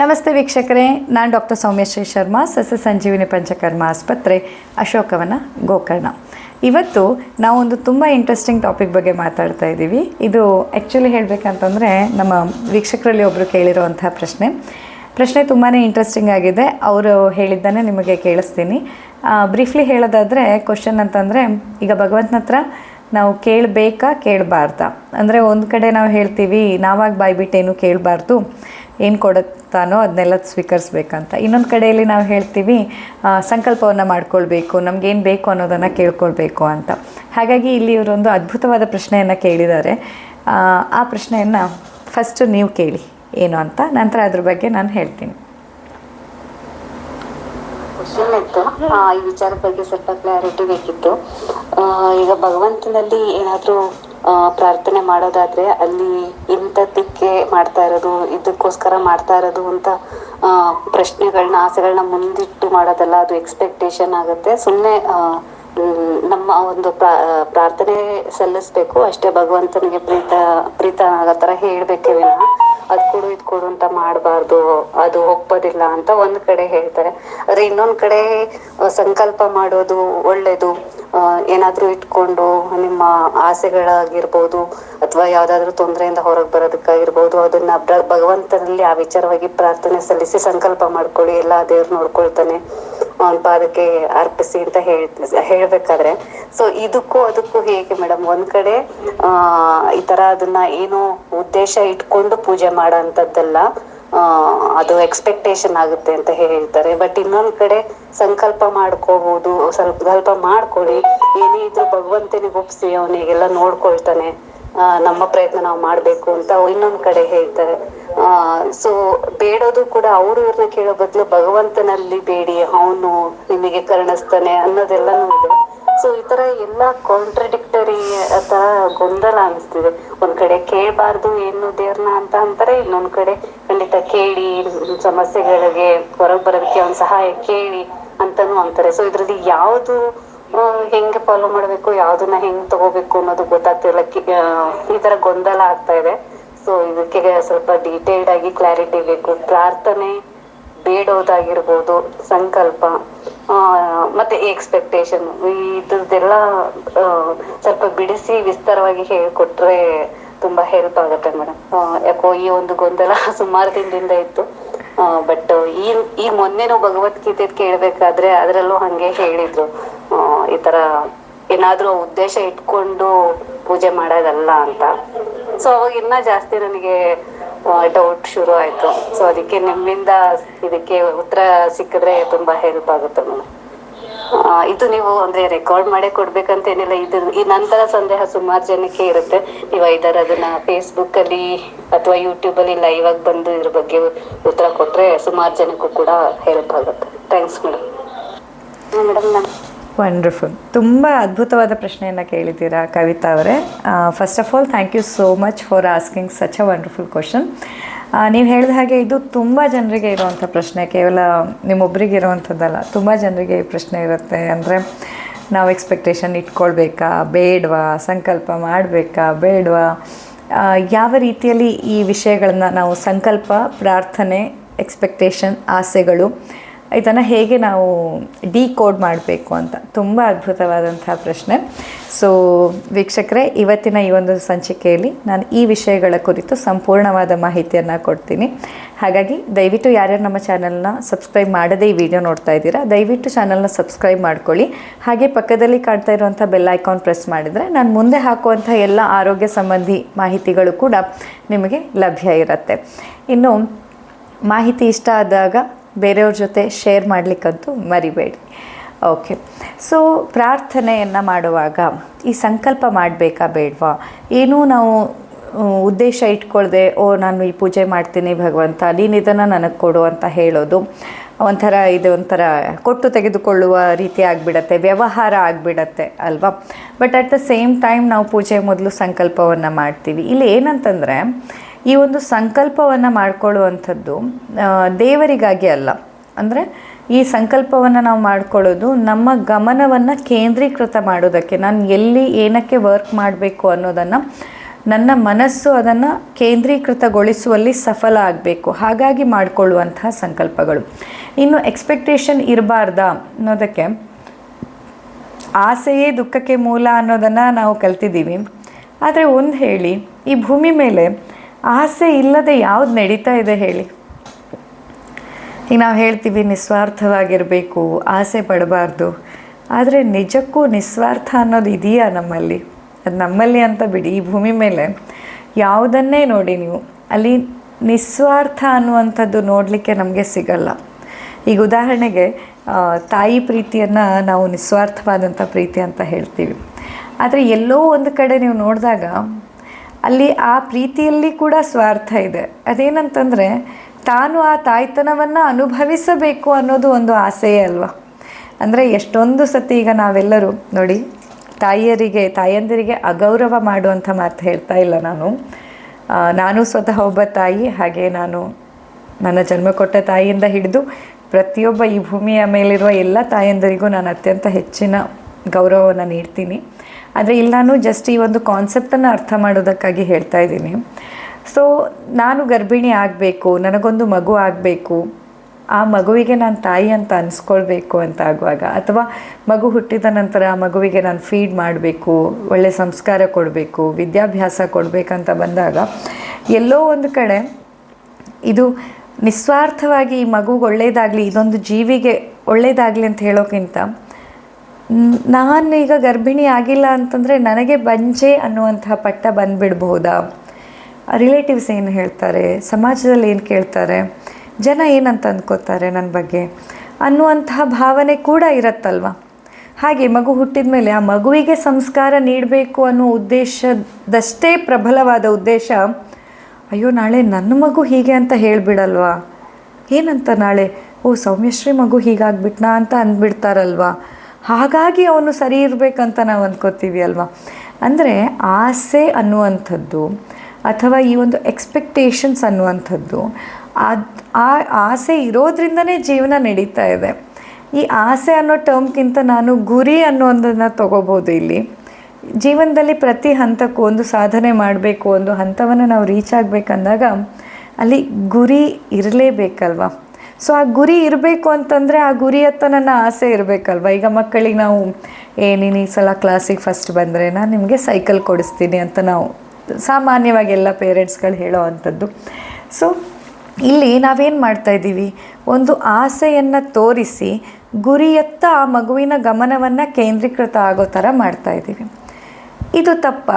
ನಮಸ್ತೆ ವೀಕ್ಷಕರೇ, ನಾನು ಡಾಕ್ಟರ್ ಸೌಮ್ಯಶ್ರೀ ಶರ್ಮಾ, ಸಸ್ಯ ಸಂಜೀವಿನಿ ಪಂಚಕರ್ಮ ಆಸ್ಪತ್ರೆ, ಅಶೋಕವನ ಗೋಕರ್ಣ. ಇವತ್ತು ನಾವೊಂದು ತುಂಬ ಇಂಟ್ರೆಸ್ಟಿಂಗ್ ಟಾಪಿಕ್ ಬಗ್ಗೆ ಮಾತಾಡ್ತಾ ಇದ್ದೀವಿ. ಇದು ಆ್ಯಕ್ಚುಲಿ ಹೇಳಬೇಕಂತಂದರೆ ನಮ್ಮ ವೀಕ್ಷಕರಲ್ಲಿ ಒಬ್ಬರು ಕೇಳಿರುವಂತಹ ಪ್ರಶ್ನೆ. ಪ್ರಶ್ನೆ ತುಂಬಾ ಇಂಟ್ರೆಸ್ಟಿಂಗ್ ಆಗಿದೆ. ಅವರು ಹೇಳಿದ್ದನ್ನೇ ನಿಮಗೆ ಕೇಳಿಸ್ತೀನಿ. ಬ್ರೀಫ್ಲಿ ಹೇಳೋದಾದರೆ ಕ್ವಶನ್ ಅಂತಂದರೆ, ಈಗ ಭಗವಂತನ ಹತ್ರ ನಾವು ಕೇಳಬೇಕಾ, ಕೇಳಬಾರ್ದಾ? ಅಂದರೆ ಒಂದು ಕಡೆ ನಾವು ಹೇಳ್ತೀವಿ, ನಾವಾಗ ಬಾಯ್ಬಿಟ್ಟೇನು ಕೇಳಬಾರ್ದು? ಏನು ಕೊಡುತ್ತಾನೋ ಅದನ್ನೆಲ್ಲ ಸ್ವೀಕರಿಸ್ಬೇಕಂತ. ಇನ್ನೊಂದು ಕಡೆಯಲ್ಲಿ ನಾವು ಹೇಳ್ತೀವಿ ಸಂಕಲ್ಪವನ್ನು ಮಾಡ್ಕೊಳ್ಬೇಕು ನಮಗೇನು ಬೇಕು ಅನ್ನೋದನ್ನು ಕೇಳ್ಕೊಳ್ಬೇಕು ಅಂತ. ಹಾಗಾಗಿ ಇಲ್ಲಿ ಇವರೊಂದು ಅದ್ಭುತವಾದ ಪ್ರಶ್ನೆಯನ್ನು ಕೇಳಿದ್ದಾರೆ. ಆ, ಪ್ರಶ್ನೆಯನ್ನು ಫಸ್ಟು ನೀವು ಕೇಳಿ ಏನು ಅಂತ. ನಂತರ ಅದ್ರ ಬಗ್ಗೆ ನಾನು ಹೇಳ್ತೀನಿ. ಈ ವಿಚಾರದ ಬಗ್ಗೆ ಸ್ವಲ್ಪ ಕ್ಲಾರಿಟಿ ಬೇಕಿತ್ತು. ಈಗ ಭಗವಂತನಲ್ಲಿ ಏನಾದ್ರೂ ಪ್ರಾರ್ಥನೆ ಮಾಡೋದಾದ್ರೆ ಅಲ್ಲಿ ಇಂಥದ್ದಕ್ಕೆ ಮಾಡ್ತಾ ಇರೋದು, ಇದಕ್ಕೋಸ್ಕರ ಮಾಡ್ತಾ ಇರೋದು ಅಂತ ಪ್ರಶ್ನೆಗಳನ್ನ ಆಸೆಗಳನ್ನ ಮುಂದಿಟ್ಟು ಮಾಡೋದಲ್ಲ ಅದು ಎಕ್ಸ್ಪೆಕ್ಟೇಷನ್ ಆಗುತ್ತೆ. ಸುಮ್ಮನೆ ನಮ್ಮ ಒಂದು ಪ್ರಾರ್ಥನೆ ಸಲ್ಲಿಸ್ಬೇಕು. ಅಷ್ಟೇ ಭಗವಂತನಿಗೆ ಪ್ರೀತ ಪ್ರೀತ ಆಗೋ ಥರ ವಿನಃ. ಅದ್ ಕೊಡು, ಇದ್ ಕೊಡು ಅಂತ ಮಾಡಬಾರ್ದು, ಅದು ಒಪ್ಪೋದಿಲ್ಲ ಅಂತ ಒಂದ್ ಕಡೆ ಹೇಳ್ತಾರೆ. ಆದ್ರೆ ಇನ್ನೊಂದ್ ಕಡೆ ಸಂಕಲ್ಪ ಮಾಡೋದು ಒಳ್ಳೇದು. ಏನಾದರೂ ಇಟ್ಕೊಂಡು ನಿಮ್ಮ ಆಸೆಗಳಾಗಿರ್ಬೋದು, ಅಥವಾ ಯಾವ್ದಾದ್ರು ತೊಂದರೆಯಿಂದ ಹೊರಗೆ ಬರೋದಕ್ಕಾಗಿರ್ಬೋದು, ಅದನ್ನ ಭಗವಂತನಲ್ಲಿ ಆ ವಿಚಾರವಾಗಿ ಪ್ರಾರ್ಥನೆ ಸಲ್ಲಿಸಿ ಸಂಕಲ್ಪ ಮಾಡ್ಕೊಳ್ಳಿ, ಎಲ್ಲ ದೇವ್ರು ನೋಡ್ಕೊಳ್ತಾನೆ. ಪಾದಕ್ಕೆ ಅರ್ಪಿಸಿ ಅಂತ ಹೇಳ್, ಹೇಳ್ಬೇಕಾದ್ರೆ. ಸೊ ಇದಕ್ಕೂ ಅದಕ್ಕೂ ಹೇಗೆ ಮೇಡಮ್ ಒಂದ್ ಕಡೆ, ಆ, ಈ ತರ ಅದನ್ನ ಏನು ಉದ್ದೇಶ ಇಟ್ಕೊಂಡು ಪೂಜೆ ಮಾಡೋ ಅಂತದ್ದಲ್ಲ ಅದು ಎಕ್ಸ್ಪೆಕ್ಟೇಷನ್ ಆಗುತ್ತೆ ಅಂತ ಹೇಳ್ತಾರೆ. ಬಟ್ ಇನ್ನೊಂದ್ ಕಡೆ ಸಂಕಲ್ಪ ಮಾಡ್ಕೋಬಹುದು ಸ್ವಲ್ಪ ಸ್ವಲ್ಪ ಮಾಡ್ಕೊಳ್ಳಿ. ಏನೇ ಇದ್ರು ಭಗವಂತನಿಗೆ ಒಪ್ಸಿ ಅವನಿಗೆಲ್ಲ ನೋಡ್ಕೊಳ್ತಾನೆ. ನಮ್ಮ ಪ್ರಯತ್ನ ನಾವು ಮಾಡ್ಬೇಕು ಅಂತ ಇನ್ನೊಂದ್ ಕಡೆ ಹೇಳ್ತಾರೆ. ಆ ಸೊ ಬೇಡೋದು ಕೂಡ ಅವರು ಇವ್ರನ್ನ ಕೇಳೋ ಬದಲು ಭಗವಂತನಲ್ಲಿ ಬೇಡಿ, ಅವನು ನಿಮಗೆ ಕರುಣಿಸ್ತಾನೆ ಅನ್ನೋದೆಲ್ಲನೂ ಇದೆ. ಸೊ ಈ ತರ ಎಲ್ಲಾ ಕಾಂಟ್ರಡಿಕ್ಟರಿ ತರ ಗೊಂದಲ ಅನಿಸ್ತಿದೆ. ಒಂದ್ ಕಡೆ ಕೇಳಬಾರ್ದು ಏನು ದೇವ್ರನ್ನ ಅಂತ ಅಂತಾರೆ, ಇನ್ನೊಂದ್ ಕಡೆ ಖಂಡಿತ ಕೇಳಿ, ಸಮಸ್ಯೆಗಳಿಗೆ ಹೊರಗೆ ಬರೋದಕ್ಕೆ ಒಂದ್ ಸಹಾಯ ಕೇಳಿ ಅಂತಾನು ಅಂತಾರೆ. ಸೊ ಇದ್ರಲ್ಲಿ ಯಾವ್ದು ಹೆಂಗೆ ಫಾಲೋ ಮಾಡ್ಬೇಕು, ಯಾವ್ದನ್ನ ಹೆಂಗ್ ತಗೋಬೇಕು ಅನ್ನೋದು ಗೊತ್ತಾಗ್ತಿಲ್ಲ ಈ ತರ ಗೊಂದಲ ಆಗ್ತಾ ಇದೆ. ಸೊ ಇದಕ್ಕೆ ಸ್ವಲ್ಪ ಡೀಟೇಲ್ಡ್ ಆಗಿ ಕ್ಲಾರಿಟಿ ಬೇಕು. ಪ್ರಾರ್ಥನೆ ಬೇಡೋದಾಗಿರ್ಬೋದು, ಸಂಕಲ್ಪ ಮತ್ತೆ ಎಕ್ಸ್ಪೆಕ್ಟೇಷನ್ ಇದ್ರದ್ದೆಲ್ಲ ಸ್ವಲ್ಪ ಬಿಡಿಸಿ ವಿಸ್ತಾರವಾಗಿ ಹೇಳ್ಕೊಟ್ರೆ ತುಂಬಾ ಹೆಲ್ಪ್ ಆಗುತ್ತೆ ಮೇಡಮ್ ಯಾಕೋ ಈ ಒಂದು ಗೊಂದಲ ಸುಮಾರು ದಿನದಿಂದ ಇತ್ತು. ಬಟ್ ಈ ಈ ಮೊನ್ನೆನೂ ಭಗವದ್ಗೀತೆ ಕೇಳ್ಬೇಕಾದ್ರೆ ಅದರಲ್ಲೂ ಹಂಗೆ ಹೇಳಿದ್ರು. ಈ ತರ ಏನಾದರೂ ಉದ್ದೇಶ ಇಟ್ಕೊಂಡು ಪೂಜೆ ಮಾಡೋದಲ್ಲ ಅಂತ. ಸೊ ಅವಾಗ ಇನ್ನ ಜಾಸ್ತಿ ನನಗೆ ಡೌಟ್ ಶುರು ಆಯ್ತು. ಸೊ ಅದಕ್ಕೆ ನಿಮ್ಮಿಂದ ಇದಕ್ಕೆ ಉತ್ತರ ಸಿಕ್ಕಿದ್ರೆ ತುಂಬಾ ಹೆಲ್ಪ್ ಆಗುತ್ತೆ ಮೇಡಮ್ ಇದು ನೀವು ಅಂದ್ರೆ ರೆಕಾರ್ಡ್ ಮಾಡೇ ಕೊಡ್ಬೇಕಂತ ಏನಿಲ್ಲ ಇದು, ಈ ನಂತರ ಸಂದೇಹ ಸುಮಾರು ಜನಕ್ಕೆ ಇರುತ್ತೆ. ನೀವು ಐದಾರು ಅದನ್ನ ಫೇಸ್ಬುಕ್ ಅಲ್ಲಿ ಅಥವಾ ಯೂಟ್ಯೂಬ್ ಅಲ್ಲಿ ಲೈವ್ ಆಗಿ ಬಂದು ಇದ್ರ ಬಗ್ಗೆ ಉತ್ತರ ಕೊಟ್ರೆ ಸುಮಾರು ಜನಕ್ಕೂ ಕೂಡ ಹೆಲ್ಪ್ ಆಗುತ್ತೆ. ಥ್ಯಾಂಕ್ಸ್ ಮೇಡಮ್ ಮೇಡಮ್ ನಾನು ವಂಡರ್ಫುಲ್ ತುಂಬ ಅದ್ಭುತವಾದ ಪ್ರಶ್ನೆಯನ್ನು ಕೇಳಿದ್ದೀರಾ ಕವಿತಾ ಅವರೇ. First of all thank you so much for asking such a wonderful question ನೀವು ಹೇಳಿದ ಹಾಗೆ ಇದು ತುಂಬ ಜನರಿಗೆ ಇರುವಂಥ ಪ್ರಶ್ನೆ, ಕೇವಲ ನಿಮ್ಮೊಬ್ಬರಿಗೆ ಇರುವಂಥದ್ದಲ್ಲ ತುಂಬ ಜನರಿಗೆ ಈ ಪ್ರಶ್ನೆ ಇರುತ್ತೆ ಅಂದರೆ ನಾವು ಎಕ್ಸ್ಪೆಕ್ಟೇಷನ್ ಇಟ್ಕೊಳ್ಬೇಕಾ, ಬೇಡವಾ, ಸಂಕಲ್ಪ ಮಾಡಬೇಕಾ, ಬೇಡವಾ? ಯಾವ ರೀತಿಯಲ್ಲಿ ಈ ವಿಷಯಗಳನ್ನು ನಾವು ಸಂಕಲ್ಪ, ಪ್ರಾರ್ಥನೆ ಎಕ್ಸ್ಪೆಕ್ಟೇಷನ್ ಆಸೆಗಳು ಇದನ್ನು ಹೇಗೆ ನಾವು ಡಿಕೋಡ್ ಮಾಡಬೇಕು ಅಂತ. ತುಂಬ ಅದ್ಭುತವಾದಂತಹ ಪ್ರಶ್ನೆ. ಸೊ ವೀಕ್ಷಕರೇ, ಇವತ್ತಿನ ಈ ಒಂದು ಸಂಚಿಕೆಯಲ್ಲಿ ನಾನು ಈ ವಿಷಯಗಳ ಕುರಿತು ಸಂಪೂರ್ಣವಾದ ಮಾಹಿತಿಯನ್ನು ಕೊಡ್ತೀನಿ. ಹಾಗಾಗಿ, ದಯವಿಟ್ಟು ಯಾರ್ಯಾರು ನಮ್ಮ ಚಾನಲ್ನ ಸಬ್ಸ್ಕ್ರೈಬ್ ಮಾಡದೇ ಈ ವಿಡಿಯೋ ನೋಡ್ತಾ ಇದ್ದೀರಾ, ದಯವಿಟ್ಟು ಚಾನಲ್ನ ಸಬ್ಸ್ಕ್ರೈಬ್ ಮಾಡ್ಕೊಳ್ಳಿ. ಹಾಗೆ ಪಕ್ಕದಲ್ಲಿ ಕಾಣ್ತಾ ಇರುವಂಥ ಬೆಲ್ ಐಕಾನ್ ಪ್ರೆಸ್ ಮಾಡಿದರೆ ನಾನು ಮುಂದೆ ಹಾಕುವಂಥ ಎಲ್ಲ ಆರೋಗ್ಯ ಸಂಬಂಧಿ ಮಾಹಿತಿಗಳು ಕೂಡ ನಿಮಗೆ ಲಭ್ಯ ಇರುತ್ತೆ. ಇನ್ನು, ಮಾಹಿತಿ ಇಷ್ಟ ಆದಾಗ ಬೇರೆಯವ್ರ ಜೊತೆ ಶೇರ್ ಮಾಡಲಿಕ್ಕಂತೂ ಮರಿಬೇಡಿ. ಓಕೆ ಸೊ ಪ್ರಾರ್ಥನೆಯನ್ನು ಮಾಡುವಾಗ ಈ ಸಂಕಲ್ಪ ಮಾಡಬೇಕಾ ಬೇಡವಾ? ಏನೂ ನಾವು ಉದ್ದೇಶ ಇಟ್ಕೊಳ್ಳದೆ ಓ, ನಾನು ಈ ಪೂಜೆ ಮಾಡ್ತೀನಿ ಭಗವಂತ, ನೀನು ಇದನ್ನು ನನಗೆ ಕೊಡು ಅಂತ ಹೇಳೋದು, ಒಂಥರ ಇದು ಒಂಥರ ಕೊಟ್ಟು ತೆಗೆದುಕೊಳ್ಳುವ ರೀತಿ ಆಗಿಬಿಡತ್ತೆ, ವ್ಯವಹಾರ ಆಗಿಬಿಡತ್ತೆ ಅಲ್ವಾ? But at the same time ನಾವು ಪೂಜೆ ಮೊದಲು ಸಂಕಲ್ಪವನ್ನು ಮಾಡ್ತೀವಿ. ಇಲ್ಲಿ ಏನಂತಂದರೆ ಈ ಒಂದು ಸಂಕಲ್ಪವನ್ನು ಮಾಡಿಕೊಳ್ಳುವಂಥದ್ದು ದೇವರಿಗಾಗಿ ಅಲ್ಲ. ಅಂದರೆ ಈ ಸಂಕಲ್ಪವನ್ನು ನಾವು ಮಾಡ್ಕೊಳ್ಳೋದು ನಮ್ಮ ಗಮನವನ್ನು ಕೇಂದ್ರೀಕೃತ ಮಾಡೋದಕ್ಕೆ, ನಾನು ಎಲ್ಲಿ ಏನಕ್ಕೆ ವರ್ಕ್ ಮಾಡಬೇಕು ಅನ್ನೋದನ್ನು, ನನ್ನ ಮನಸ್ಸು ಅದನ್ನು ಕೇಂದ್ರೀಕೃತಗೊಳಿಸುವಲ್ಲಿ ಸಫಲ ಆಗಬೇಕು. ಹಾಗಾಗಿ ಮಾಡಿಕೊಳ್ಳುವಂತಹ ಸಂಕಲ್ಪಗಳು. ಇನ್ನು ಎಕ್ಸ್ಪೆಕ್ಟೇಷನ್ ಇರಬಾರ್ದಾ ಅನ್ನೋದಕ್ಕೆ ಆಸೆಯೇ ದುಃಖಕ್ಕೆ ಮೂಲ ಅನ್ನೋದನ್ನು ನಾವು ಕಲ್ತಿದ್ದೀವಿ. ಆದರೆ ಒಂದು ಹೇಳಿ, ಈ ಭೂಮಿ ಮೇಲೆ ಆಸೆ ಇಲ್ಲದೆ ಯಾವ್ದು ನಡೀತಾ ಇದೆ ಹೇಳಿ. ಈಗ ನಾವು ಹೇಳ್ತೀವಿ ನಿಸ್ವಾರ್ಥವಾಗಿರಬೇಕು, ಆಸೆ ಪಡಬಾರ್ದು. ಆದರೆ ನಿಜಕ್ಕೂ ನಿಸ್ವಾರ್ಥ ಅನ್ನೋದು ಇದೆಯಾ ನಮ್ಮಲ್ಲಿ? ಅದು ನಮ್ಮಲ್ಲಿ ಅಂತ ಬಿಡಿ, ಈ ಭೂಮಿ ಮೇಲೆ. ಯಾವುದನ್ನೇ ನೋಡಿ ನೀವು, ಅಲ್ಲಿ ನಿಸ್ವಾರ್ಥ ಅನ್ನುವಂಥದ್ದು ನೋಡಲಿಕ್ಕೆ ನಮಗೆ ಸಿಗಲ್ಲ. ಈಗ ಉದಾಹರಣೆಗೆ ತಾಯಿ ಪ್ರೀತಿಯನ್ನು ನಾವು ನಿಸ್ವಾರ್ಥವಾದಂಥ ಪ್ರೀತಿ ಅಂತ ಹೇಳ್ತೀವಿ. ಆದರೆ ಎಲ್ಲೋ ಒಂದು ಕಡೆ ನೀವು ನೋಡಿದಾಗ ಅಲ್ಲಿ ಆ ಪ್ರೀತಿಯಲ್ಲಿ ಕೂಡ ಸ್ವಾರ್ಥ ಇದೆ. ಅದೇನಂತಂದರೆ, ತಾನು ಆ ತಾಯ್ತನವನ್ನು ಅನುಭವಿಸಬೇಕು ಅನ್ನೋದು ಒಂದು ಆಸೆಯೇ ಅಲ್ವಾ? ಅಂದರೆ ಎಷ್ಟೊಂದು ಸತಿ ಈಗ ನಾವೆಲ್ಲರೂ ನೋಡಿ, ತಾಯಿಯರಿಗೆ, ತಾಯಂದಿರಿಗೆ ಅಗೌರವ ಮಾಡುವಂಥ ಮಾತು ಹೇಳ್ತಾ ಇಲ್ಲ ನಾನು. ನಾನು ಸ್ವತಃ ಒಬ್ಬ ತಾಯಿ, ಹಾಗೆ ನಾನು ನನ್ನ ಜನ್ಮ ಕೊಟ್ಟ ತಾಯಿಯಿಂದ ಹಿಡಿದು ಪ್ರತಿಯೊಬ್ಬ ಈ ಭೂಮಿಯ ಮೇಲಿರುವ ಎಲ್ಲ ತಾಯಂದರಿಗೂ ನಾನು ಅತ್ಯಂತ ಹೆಚ್ಚಿನ ಗೌರವವನ್ನು ನೀಡ್ತೀನಿ. ಆದರೆ ಇಲ್ಲಿ ನಾನು ಜಸ್ಟ್ ಈ ಒಂದು ಕಾನ್ಸೆಪ್ಟನ್ನು ಅರ್ಥ ಮಾಡೋದಕ್ಕಾಗಿ ಹೇಳ್ತಾ ಇದ್ದೀನಿ. ಸೊ ನಾನು ಗರ್ಭಿಣಿ ಆಗಬೇಕು, ನನಗೊಂದು ಮಗು ಆಗಬೇಕು, ಆ ಮಗುವಿಗೆ ನಾನು ತಾಯಿ ಅಂತ ಅನಿಸ್ಕೊಳ್ಬೇಕು ಅಂತ ಆಗುವಾಗ, ಅಥವಾ ಮಗು ಹುಟ್ಟಿದ ನಂತರ ಆ ಮಗುವಿಗೆ ನಾನು ಫೀಡ್ ಮಾಡಬೇಕು, ಒಳ್ಳೆ ಸಂಸ್ಕಾರ ಕೊಡಬೇಕು, ವಿದ್ಯಾಭ್ಯಾಸ ಕೊಡಬೇಕಂತ ಬಂದಾಗ, ಎಲ್ಲೋ ಒಂದು ಕಡೆ ಇದು ನಿಸ್ವಾರ್ಥವಾಗಿ ಈ ಮಗುಗೆ ಒಳ್ಳೆಯದಾಗಲಿ ಇದೊಂದು ಜೀವಿಗೆ ಒಳ್ಳೆಯದಾಗಲಿ ಅಂತ ಹೇಳೋಕ್ಕಿಂತ ನಾನೀಗ ಗರ್ಭಿಣಿ ಆಗಿಲ್ಲ ಅಂತಂದರೆ ನನಗೆ ಬಂಜೆ ಅನ್ನುವಂತಹ ಪಟ್ಟ ಬಂದುಬಿಡ್ಬಹುದಾ ರಿಲೇಟಿವ್ಸ್ ಏನು ಹೇಳ್ತಾರೆ? ಸಮಾಜದಲ್ಲಿ ಏನು ಕೇಳ್ತಾರೆ? ಜನ ಏನಂತ ಅಂದ್ಕೋತಾರೆ ನನ್ನ ಬಗ್ಗೆ? ಅನ್ನುವಂತಹ ಭಾವನೆ ಕೂಡ ಇರತ್ತಲ್ವ? ಹಾಗೆ ಮಗು ಹುಟ್ಟಿದ ಮೇಲೆ ಆ ಮಗುವಿಗೆ ಸಂಸ್ಕಾರ ನೀಡಬೇಕು ಅನ್ನೋ ಉದ್ದೇಶದಷ್ಟೇ ಪ್ರಬಲವಾದ ಉದ್ದೇಶ, ಅಯ್ಯೋ ನಾಳೆ ನನ್ನ ಮಗು ಹೀಗೆ ಅಂತ ಹೇಳಿಬಿಡಲ್ವಾ? ಏನಂತ ನಾಳೆ, ಓ ಸೌಮ್ಯಶ್ರೀ ಮಗು ಹೀಗಾಗ್ಬಿಟ್ನಾ ಅಂತ ಅಂದ್ಬಿಡ್ತಾರಲ್ವಾ? ಹಾಗಾಗಿ ಅವನು ಸರಿ ಇರಬೇಕಂತ ನಾವು ಅಂದ್ಕೋತೀವಿ ಅಲ್ವಾ? ಅಂದರೆ ಆಸೆ ಅನ್ನುವಂಥದ್ದು ಅಥವಾ ಈ ಒಂದು ಎಕ್ಸ್ಪೆಕ್ಟೇಷನ್ಸ್ ಅನ್ನುವಂಥದ್ದು ಅದು ಆ ಆಸೆ ಇರೋದ್ರಿಂದನೇ ಜೀವನ ನಡೀತಾ ಇದೆ. ಈ ಆಸೆ ಅನ್ನೋ ಟರ್ಮ್ಗಿಂತ ನಾನು ಗುರಿ ಅನ್ನೋದನ್ನು ತೊಗೋಬೋದು ಇಲ್ಲಿ. ಜೀವನದಲ್ಲಿ ಪ್ರತಿ ಹಂತಕ್ಕೂ ಒಂದು ಸಾಧನೆ ಮಾಡಬೇಕು, ಒಂದು ಹಂತವನ್ನು ನಾವು ರೀಚ್ ಆಗಬೇಕಂದಾಗ ಅಲ್ಲಿ ಗುರಿ ಇರಲೇಬೇಕಲ್ವ? ಸೊ ಆ ಗುರಿ ಇರಬೇಕು ಅಂತಂದರೆ ಆ ಗುರಿಯತ್ತ ನನ್ನ ಆಸೆ ಇರಬೇಕಲ್ವ? ಈಗ ಮಕ್ಕಳಿಗೆ ನಾವು ಏನೇನು ನೀನು ಈ ಸಲ ಕ್ಲಾಸಿಗೆ ಫಸ್ಟ್ ಬಂದರೆ ನಾನು ನಿಮಗೆ ಸೈಕಲ್ ಕೊಡಿಸ್ತೀನಿ ಅಂತ ನಾವು, ಸಾಮಾನ್ಯವಾಗಿ ಎಲ್ಲ ಪೇರೆಂಟ್ಸ್ಗಳು ಹೇಳೋ ಅಂಥದ್ದು. ಸೊ ಇಲ್ಲಿ ನಾವೇನು ಮಾಡ್ತಾಯಿದ್ದೀವಿ ಒಂದು ಆಸೆಯನ್ನು ತೋರಿಸಿ ಗುರಿಯತ್ತ ಆ ಮಗುವಿನ ಗಮನವನ್ನು ಕೇಂದ್ರೀಕೃತ ಆಗೋ ಥರ ಮಾಡ್ತಾಯಿದ್ದೀವಿ ಇದು ತಪ್ಪ?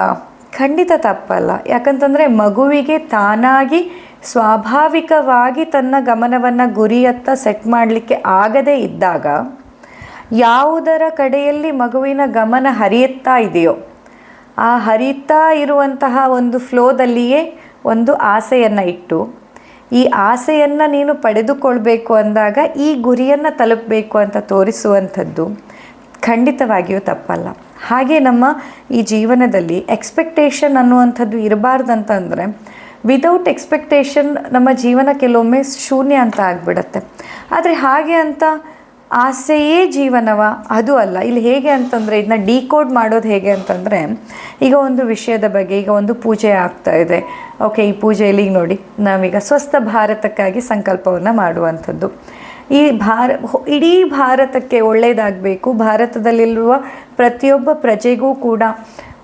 ಖಂಡಿತ ತಪ್ಪಲ್ಲ. ಯಾಕಂತಂದರೆ ಮಗುವಿಗೆ ತಾನಾಗಿ ಸ್ವಾಭಾವಿಕವಾಗಿ ತನ್ನ ಗಮನವನ್ನು ಗುರಿಯತ್ತ ಸೆಟ್ ಮಾಡಲಿಕ್ಕೆ ಆಗದೇ ಇದ್ದಾಗ ಯಾವುದರ ಕಡೆಯಲ್ಲಿ ಮಗುವಿನ ಗಮನ ಹರಿಯುತ್ತಾ ಇದೆಯೋ, ಆ ಹರಿತಾ ಇರುವಂತಹ ಒಂದು ಫ್ಲೋದಲ್ಲಿಯೇ ಒಂದು ಆಸೆಯನ್ನು ಇಟ್ಟು, ಈ ಆಸೆಯನ್ನು ನೀನು ಪಡೆದುಕೊಳ್ಬೇಕು ಅಂದಾಗ ಈ ಗುರಿಯನ್ನು ತಲುಪಬೇಕು ಅಂತ ತೋರಿಸುವಂಥದ್ದು ಖಂಡಿತವಾಗಿಯೂ ತಪ್ಪಲ್ಲ. ಹಾಗೆ ನಮ್ಮ ಈ ಜೀವನದಲ್ಲಿ ಎಕ್ಸ್ಪೆಕ್ಟೇಷನ್ ಅನ್ನುವಂಥದ್ದು ಇರಬಾರ್ದಂತಂದರೆ ವಿದೌಟ್ ಎಕ್ಸ್ಪೆಕ್ಟೇಷನ್ ನಮ್ಮ ಜೀವನ ಕೆಲವೊಮ್ಮೆ ಶೂನ್ಯ ಅಂತ ಆಗಿಬಿಡತ್ತೆ. ಆದರೆ ಹಾಗೆ ಅಂತ ಆಸೆಯೇ ಜೀವನವ, ಅದು ಅಲ್ಲ. ಇಲ್ಲಿ ಹೇಗೆ ಅಂತಂದರೆ, ಇದನ್ನ ಡಿಕೋಡ್ ಮಾಡೋದು ಹೇಗೆ ಅಂತಂದರೆ, ಈಗ ಒಂದು ವಿಷಯದ ಬಗ್ಗೆ, ಈಗ ಒಂದು ಪೂಜೆ ಆಗ್ತಾ ಇದೆ. ಓಕೆ ಈ ಪೂಜೆಯಲ್ಲಿ ಈಗ ನೋಡಿ, ನಾವೀಗ ಸ್ವಸ್ಥ ಭಾರತಕ್ಕಾಗಿ ಸಂಕಲ್ಪವನ್ನು ಮಾಡುವಂಥದ್ದು. ಈ ಭಾರ ಇಡೀ ಭಾರತಕ್ಕೆ ಒಳ್ಳೆಯದಾಗಬೇಕು ಭಾರತದಲ್ಲಿರುವ ಪ್ರತಿಯೊಬ್ಬ ಪ್ರಜೆಗೂ ಕೂಡ